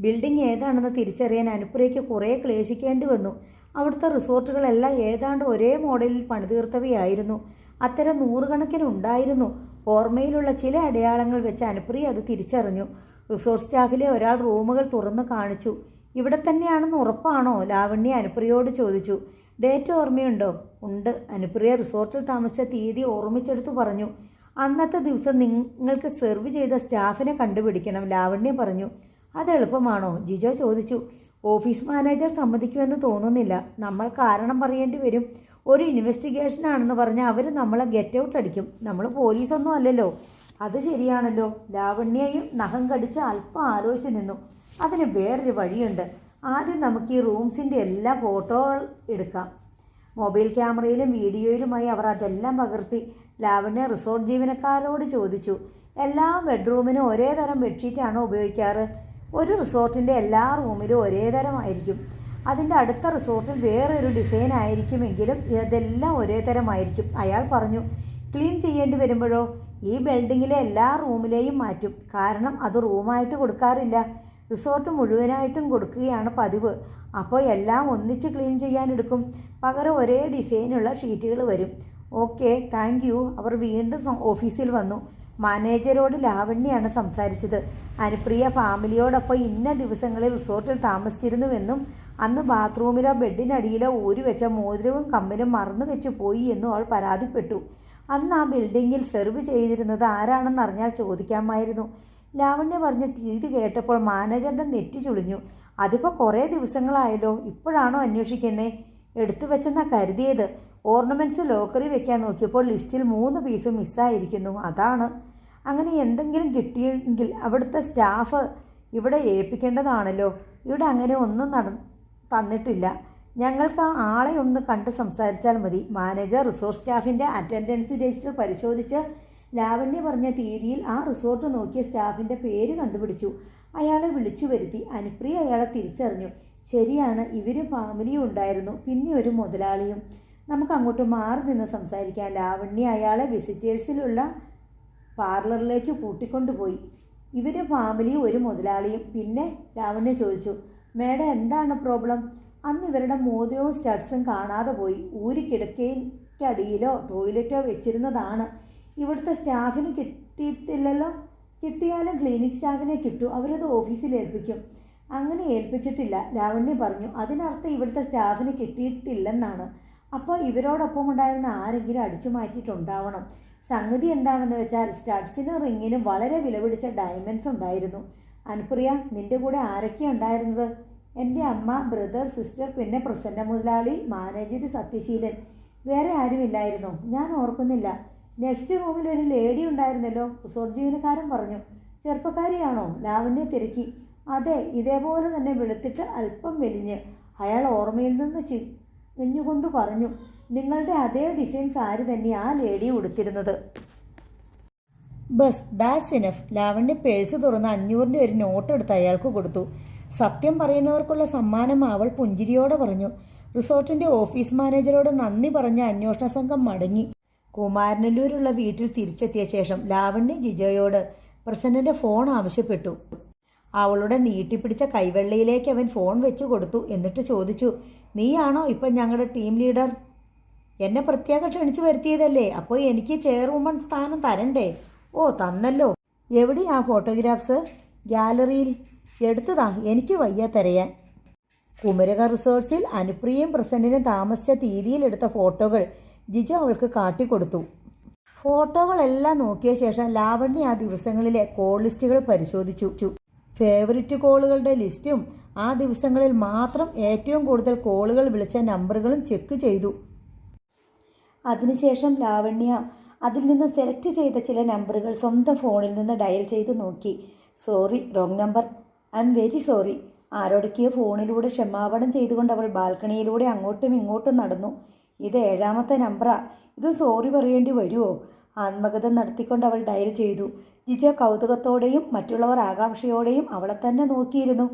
ബിൽഡിംഗ് ഏതാണെന്ന് തിരിച്ചറിയാൻ അനുപ്രിയയ്ക്ക് കുറേ ക്ലേശിക്കേണ്ടി വന്നു. അവിടുത്തെ റിസോർട്ടുകളെല്ലാം ഏതാണ്ട് ഒരേ മോഡലിൽ പണിതീർത്തവയായിരുന്നു. അത്തരം നൂറുകണക്കിന് ഉണ്ടായിരുന്നു ഓർമ്മയിലുള്ള ചില അടയാളങ്ങൾ വെച്ച് അനുപ്രിയ അത് തിരിച്ചറിഞ്ഞു. റിസോർട്ട് സ്റ്റാഫിലെ ഒരാൾ റൂമുകൾ തുറന്ന് കാണിച്ചു. ഇവിടെ തന്നെയാണെന്ന് ഉറപ്പാണോ? ലാവണ്യ അനുപ്രിയോട് ചോദിച്ചു. ഡേറ്റ് ഓർമ്മയുണ്ടോ? ഉണ്ട്. അനുപ്രിയ റിസോർട്ടിൽ താമസിച്ച തീയതി ഓർമ്മിച്ചെടുത്തു പറഞ്ഞു. അന്നത്തെ ദിവസം നിങ്ങൾക്ക് സെർവ് ചെയ്ത സ്റ്റാഫിനെ കണ്ടുപിടിക്കണം ലാവണ്യ പറഞ്ഞു. അത് എളുപ്പമാണോ? ജിജോ ചോദിച്ചു. ഓഫീസ് മാനേജർ സമ്മതിക്കുമെന്ന് തോന്നുന്നില്ല. നമ്മൾ കാരണം പറയേണ്ടി വരും. ഒരു ഇൻവെസ്റ്റിഗേഷൻ ആണെന്ന് പറഞ്ഞാൽ അവർ നമ്മളെ ഗെറ്റ് ഔട്ട് അടിക്കും. നമ്മൾ പോലീസൊന്നും അല്ലല്ലോ. അത് ശരിയാണല്ലോ. ലാവണ്യയും നഖം കടിച്ച് അല്പം ആലോചിച്ച് നിന്നു. അതിന് വേറൊരു വഴിയുണ്ട്. ആദ്യം നമുക്ക് ഈ റൂംസിന്റെ എല്ലാ ഫോട്ടോകൾ എടുക്കാം. മൊബൈൽ ക്യാമറയിലും വീഡിയോയിലുമായി അവർ അതെല്ലാം പകർത്തി ലാവണ്യ റിസോർട്ട് ജീവനക്കാരോട് ചോദിച്ചു. എല്ലാ ബെഡ്റൂമിനും ഒരേ തരം ബെഡ്ഷീറ്റാണോ ഉപയോഗിക്കാറ്? ഒരു റിസോർട്ടിന്റെ എല്ലാ റൂമിലും ഒരേ തരമായിരിക്കും അതിന്റെ അടുത്ത റിസോർട്ടിൽ വേറൊരു ഡിസൈൻ ആയിരിക്കുമെങ്കിലും ഇതെല്ലാം ഒരേ തരമായിരിക്കും. അയാൾ പറഞ്ഞു ക്ലീൻ ചെയ്യേണ്ടി വരുമ്പോഴോ? ഈ ബിൽഡിങ്ങിലെ എല്ലാ റൂമിലെയും മാറ്റും. കാരണം അത് റൂമായിട്ട് കൊടുക്കാറില്ല. റിസോർട്ട് മുഴുവനായിട്ടും കൊടുക്കുകയാണ് പതിവ്. അപ്പോൾ എല്ലാം ഒന്നിച്ച് ക്ലീൻ ചെയ്യാനെടുക്കും പകരം ഒരേ ഡിസൈനുള്ള ഷീറ്റുകൾ വരും. ഓക്കെ താങ്ക് അവർ വീണ്ടും ഓഫീസിൽ വന്നു. മാനേജരോട് ലാവണ്യാണ് സംസാരിച്ചത്. അനുപ്രിയ ഫാമിലിയോടൊപ്പം ഇന്ന ദിവസങ്ങളിൽ റിസോർട്ടിൽ താമസിച്ചിരുന്നുവെന്നും അന്ന് ബാത്റൂമിലോ ബെഡിനടിയിലോ ഊരി വെച്ച മോതിരവും കമ്മലും മറന്നു വെച്ച് പോയി എന്നും അവൾ പരാതിപ്പെട്ടു. അന്ന് ആ ബിൽഡിങ്ങിൽ സെർവ് ചെയ്തിരുന്നത് ആരാണെന്ന് അറിഞ്ഞാൽ ചോദിക്കാമായിരുന്നു. ലാവണ്യ പറഞ്ഞ തീയതി കേട്ടപ്പോൾ മാനേജറിന്റെ നെറ്റി ചുളിഞ്ഞു. അതിപ്പോൾ കുറേ ദിവസങ്ങളായല്ലോ ഇപ്പോഴാണോ അന്വേഷിക്കുന്നേ? എടുത്തു വെച്ചെന്നാ കരുതിയത്. ഓർണമെന്റ്സ് ലോക്കറി വെക്കാൻ നോക്കിയപ്പോൾ ലിസ്റ്റിൽ മൂന്ന് പീസ് മിസ്സായിരിക്കുന്നു. അതാണ്. അങ്ങനെ എന്തെങ്കിലും കിട്ടിയെങ്കിൽ അവിടുത്തെ സ്റ്റാഫ് ഇവിടെ ഏൽപ്പിക്കേണ്ടതാണല്ലോ. ഇവിടെ അങ്ങനെ ഒന്നും നട തന്നിട്ടില്ല. ഞങ്ങൾക്ക് ആ ആളെ ഒന്ന് കണ്ട് സംസാരിച്ചാൽ മതി. മാനേജർ റിസോർട്ട് സ്റ്റാഫിന്റെ അറ്റൻഡൻസ് രജിസ്റ്റർ പരിശോധിച്ച് ലാവണ്യ പറഞ്ഞ തീയതിയിൽ ആ റിസോർട്ട് നോക്കിയ സ്റ്റാഫിന്റെ പേര് കണ്ടുപിടിച്ചു. അയാളെ വിളിച്ചു വരുത്തി. അനുപ്രിയ അയാളെ തിരിച്ചറിഞ്ഞു. ശരിയാണ് ഇവരും ഫാമിലിയും ഉണ്ടായിരുന്നു. പിന്നെ ഒരു മുതലാളിയും. നമുക്ക് അങ്ങോട്ട് മാറി നിന്ന് സംസാരിക്കാം. ലാവണ്യ അയാളെ വിസിറ്റേഴ്സിലുള്ള പാർലറിലേക്ക് കൂട്ടിക്കൊണ്ടുപോയി ഇവർ ഫാമിലി ഒരു മുതലാളിയും. പിന്നെ ലാവണ്യ ചോദിച്ചു മേഡം എന്താണ് പ്രോബ്ലം? അന്ന് ഇവരുടെ മോതിരവും സ്റ്റഡ്സും കാണാതെ പോയി. ഊരി കിടക്കയ്ക്കടിയിലോ ടോയ്ലറ്റോ വെച്ചിരുന്നതാണ്. ഇവിടുത്തെ സ്റ്റാഫിന് കിട്ടിയിട്ടില്ലല്ലോ. കിട്ടിയാലും ക്ലിനിക് സ്റ്റാഫിനെ കിട്ടൂ. അവരത് ഓഫീസിൽ ഏൽപ്പിക്കും. അങ്ങനെ ഏൽപ്പിച്ചിട്ടില്ല. ലാവണ്യ പറഞ്ഞു അതിനർത്ഥം ഇവിടുത്തെ സ്റ്റാഫിന് കിട്ടിയിട്ടില്ലെന്നാണ്. അപ്പോൾ ഇവരോടൊപ്പം ഉണ്ടായിരുന്ന ആരെങ്കിലും അടിച്ചു മാറ്റിയിട്ടുണ്ടാവണം. സംഗതി എന്താണെന്ന് വെച്ചാൽ സ്റ്റഡ്സിനും റിങ്ങിനും വളരെ വിലപിടിച്ച ഡയമണ്ട്സ് ഉണ്ടായിരുന്നു. അനുപ്രിയ നിന്റെ കൂടെ ആരൊക്കെയാണ് ഉണ്ടായിരുന്നത്? എന്റെ അമ്മ ബ്രദർ സിസ്റ്റർ പിന്നെ പ്രസന്ന മുതലാളി മാനേജർ സത്യശീലൻ. വേറെ ആരുമില്ലായിരുന്നു. ഞാൻ ഓർക്കുന്നില്ല. നെക്സ്റ്റ് റൂമിൽ ഒരു ലേഡി ഉണ്ടായിരുന്നല്ലോ. റിസോർട്ട് ജീവനക്കാരൻ പറഞ്ഞു. ചെറുപ്പക്കാരിയാണോ? ലാവണ്യ തിരക്കി. അതെ ഇതേപോലെ തന്നെ വെളുത്തിട്ട് അല്പം വെലിഞ്ഞ് അയാൾ ഓർമ്മയിൽ നിന്ന് ചി ചിഞ്ഞുകൊണ്ട് പറഞ്ഞു. നിങ്ങളുടെ അതേ ഡിസൈൻ സാരി തന്നെ ആ ലേഡി ഉടുത്തിരുന്നത്? ബസ് ദാറ്റ്സ് ഇനഫ് ലാവണ്യ പേഴ്സ് തുറന്ന് അഞ്ഞൂറിന്റെ ഒരു നോട്ട് എടുത്ത് അയാൾക്ക് കൊടുത്തു. സത്യം പറയുന്നവർക്കുള്ള സമ്മാനം അവൾ പുഞ്ചിരിയോടെ പറഞ്ഞു. റിസോർട്ടിന്റെ ഓഫീസ് മാനേജരോട് നന്ദി പറഞ്ഞ അന്വേഷണ സംഘം മടങ്ങി. കുമാരനല്ലൂരുള്ള വീട്ടിൽ തിരിച്ചെത്തിയ ശേഷം ലാവണ്യ ജിജോയോട് പ്രസന്നന്റെ ഫോൺ ആവശ്യപ്പെട്ടു. അവളുടെ നീട്ടിപ്പിടിച്ച കൈവെള്ളയിലേക്ക് അവൻ ഫോൺ വെച്ചു കൊടുത്തു. എന്നിട്ട് ചോദിച്ചു നീയാണോ ഇപ്പം ഞങ്ങളുടെ ടീം ലീഡർ എന്നെ പ്രത്യേകം ക്ഷണിച്ചു വരുത്തിയതല്ലേ? അപ്പോൾ എനിക്ക് ചെയർവുമൺ സ്ഥാനം തരണ്ടേ? ഓ തന്നല്ലോ. എവിടെയാ ഫോട്ടോഗ്രാഫ്സ് ഗ്യാലറിയിൽ എടുത്തതാ. എനിക്ക് വയ്യ തിരയാൻ. കുമരക റിസോർട്സിൽ അനുപ്രിയയും പ്രസന്റിനും താമസിച്ച തീയതിയിൽ എടുത്ത ഫോട്ടോകൾ ജിജു അവൾക്ക് കാട്ടിക്കൊടുത്തു. ഫോട്ടോകളെല്ലാം നോക്കിയ ശേഷം ലാവണ്യ ആ ദിവസങ്ങളിലെ കോൾ ലിസ്റ്റുകൾ പരിശോധിച്ചു ഫേവറിറ്റ് കോളുകളുടെ ലിസ്റ്റും ആ ദിവസങ്ങളിൽ മാത്രം ഏറ്റവും കൂടുതൽ കോളുകൾ വിളിച്ച നമ്പറുകളും ചെക്ക് ചെയ്തു. അതിനുശേഷം ലാവണ്യ അതിൽ നിന്ന് സെലക്ട് ചെയ്ത ചില നമ്പറുകൾ സ്വന്തം ഫോണിൽ നിന്ന് ഡയൽ ചെയ്ത് നോക്കി. Sorry wrong number I'm very sorry ആരോടൊക്കെയോ ഫോണിലൂടെ ക്ഷമാപണം ചെയ്തുകൊണ്ട് അവൾ ബാൽക്കണിയിലൂടെ അങ്ങോട്ടും ഇങ്ങോട്ടും നടന്നു. ഇത് ഏഴാമത്തെ നമ്പറാ ഇത് സോറി പറയേണ്ടി വരുമോ ആത്മകഥ നടത്തിക്കൊണ്ട് അവൾ ഡയൽ ചെയ്തു. ജിജ കൗതുകത്തോടെയും മറ്റുള്ളവർ ആകാംക്ഷയോടെയും അവളെ തന്നെ നോക്കിയിരുന്നു.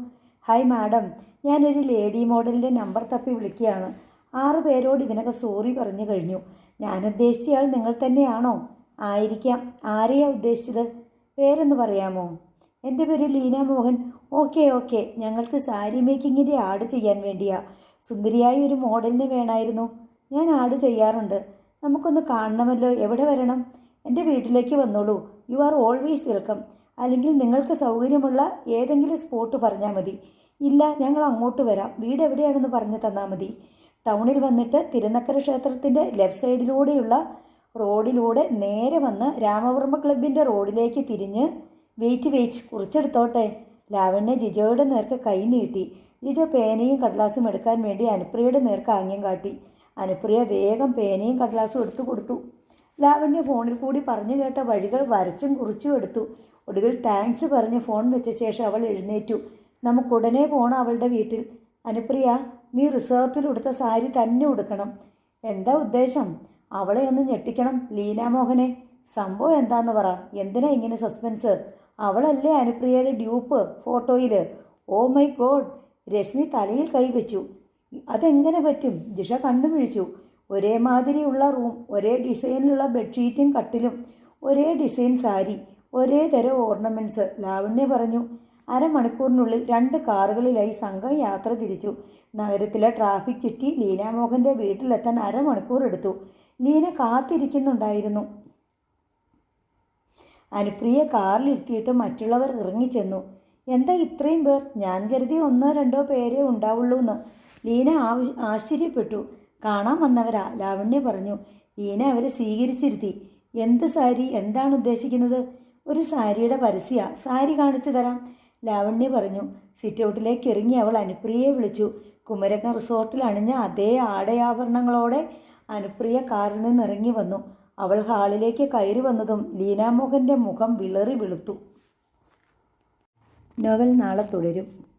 ഹായ് മാഡം ഞാനൊരു ലേഡി മോഡലിന്റെ നമ്പർ തപ്പി വിളിക്കുകയാണ്. ആറ് പേരോട് ഇതിനകം സോറി പറഞ്ഞു കഴിഞ്ഞു. ഞാൻ ഉദ്ദേശിച്ചയാൾ നിങ്ങൾ തന്നെയാണോ? ആയിരിക്കാം. ആരെയാ ഉദ്ദേശിച്ചത്? പേരെന്ന് പറയാമോ? എന്റെ പേര് ലീന മോഹൻ. Okay okay. ഞങ്ങൾക്ക് സാരി മേക്കിങ്ങിന്റെ ആഡ് ചെയ്യാൻ വേണ്ടിയാ. സുന്ദരിയായ ഒരു മോഡലിനെ വേണമായിരുന്നു ഞാൻ ആഡ് ചെയ്യാറുണ്ട്. നമുക്കൊന്ന് കാണണമല്ലോ. എവിടെ വരണം? എന്റെ വീട്ടിലേക്ക് വന്നോളൂ. You are always welcome. അല്ലെങ്കിൽ നിങ്ങൾക്ക് സൗകര്യമുള്ള ഏതെങ്കിലും സ്പോട്ട് പറഞ്ഞാൽ മതി. ഇല്ല ഞങ്ങൾ അങ്ങോട്ട് വരാം. വീട് എവിടെയാണെന്ന് പറഞ്ഞു തന്നാൽ മതി. ടൗണിൽ വന്നിട്ട് തിരുനക്കര ക്ഷേത്രത്തിന്റെ ലെഫ്റ്റ് സൈഡിലൂടെയുള്ള റോഡിലൂടെ നേരെ വന്ന് രാമവർമ്മ ക്ലബിന്റെ റോഡിലേക്ക് തിരിഞ്ഞ് വെയിറ്റ് വെയിറ്റ് കുറിച്ചെടുത്തോട്ടെ. ലാവണ്യ ജിജോയുടെ നേർക്ക് കൈ നീട്ടി. ജിജോ പേനയും കടലാസും എടുക്കാൻ വേണ്ടി അനുപ്രിയയുടെ നേർക്ക് ആംഗ്യം കാട്ടി. അനുപ്രിയ വേഗം പേനയും കടലാസും എടുത്തു കൊടുത്തു. ലാവണ്യ ഫോണിൽ കൂടി പറഞ്ഞു കേട്ട വഴികൾ വരച്ചും കുറിച്ചും എടുത്തു. ഒടുവിൽ താങ്ക്സ് പറഞ്ഞ് ഫോൺ വെച്ച ശേഷം അവൾ എഴുന്നേറ്റു. നമുക്കുടനെ പോണം അവളുടെ വീട്ടിൽ. അനുപ്രിയ നീ റിസോർട്ടിൽ ഉടുത്ത സാരി തന്നെ ഉടുക്കണം. എന്താ ഉദ്ദേശം? അവളെ ഒന്ന് ഞെട്ടിക്കണം ലീനാ മോഹനെ. സംഭവം എന്താന്ന് പറ. എന്തിനാ ഇങ്ങനെ സസ്പെൻസ് അവളല്ലേ അനുപ്രിയയുടെ ഡ്യൂപ്പ് ഫോട്ടോയിൽ ഓ മൈ ഗോഡ് രശ്മി തലയിൽ കൈവച്ചു അതെങ്ങനെ പറ്റും? ജിഷ കണ്ണു പിഴിച്ചു ഒരേ മാതിരിയുള്ള റൂം ഒരേ ഡിസൈനിലുള്ള ബെഡ്ഷീറ്റും കട്ടിലും ഒരേ ഡിസൈൻ സാരി ഒരേ തരം ഓർണമെന്റ്സ് ലാവണ്യ പറഞ്ഞു. അരമണിക്കൂറിനുള്ളിൽ രണ്ട് കാറുകളിലായി സംഘം യാത്ര തിരിച്ചു. നഗരത്തിലെ ട്രാഫിക് ചുറ്റി ലീനാമോഹന്റെ വീട്ടിലെത്താൻ അരമണിക്കൂർ എടുത്തു. ലീന കാത്തിരിക്കുന്നുണ്ടായിരുന്നു. അനുപ്രിയ കാറിലിരുത്തിയിട്ട് മറ്റുള്ളവർ ഇറങ്ങിച്ചെന്നു. എന്താ ഇത്രയും പേർ? ഞാൻ കരുതി ഒന്നോ രണ്ടോ പേരേ ഉണ്ടാവുള്ളൂ എന്ന് ലീന ആശ്ചര്യപ്പെട്ടു. കാണാൻ വന്നവരാ ലാവണ്യ പറഞ്ഞു. ലീന അവരെ സ്വീകരിച്ചിരുത്തി. എന്ത് സാരി? എന്താണ് ഉദ്ദേശിക്കുന്നത്? ഒരു സാരിയുടെ പരസ്യ. സാരി കാണിച്ചു തരാം. ലാവണ്യ പറഞ്ഞു സിറ്റൗട്ടിലേക്ക് ഇറങ്ങി അവൾ അനുപ്രിയയെ വിളിച്ചു. കുമരകം റിസോർട്ടിൽ അണിഞ്ഞ അതേ ആടയാഭരണങ്ങളോടെ അനുപ്രിയ കാറിൽ നിന്ന് ഇറങ്ങി വന്നു. അവൾ ഹാളിലേക്ക് കയറി വന്നതും ലീനാമോഹന്റെ മുഖം വിളറി വെളുത്തു. നോവൽ നാളെ തുടരും.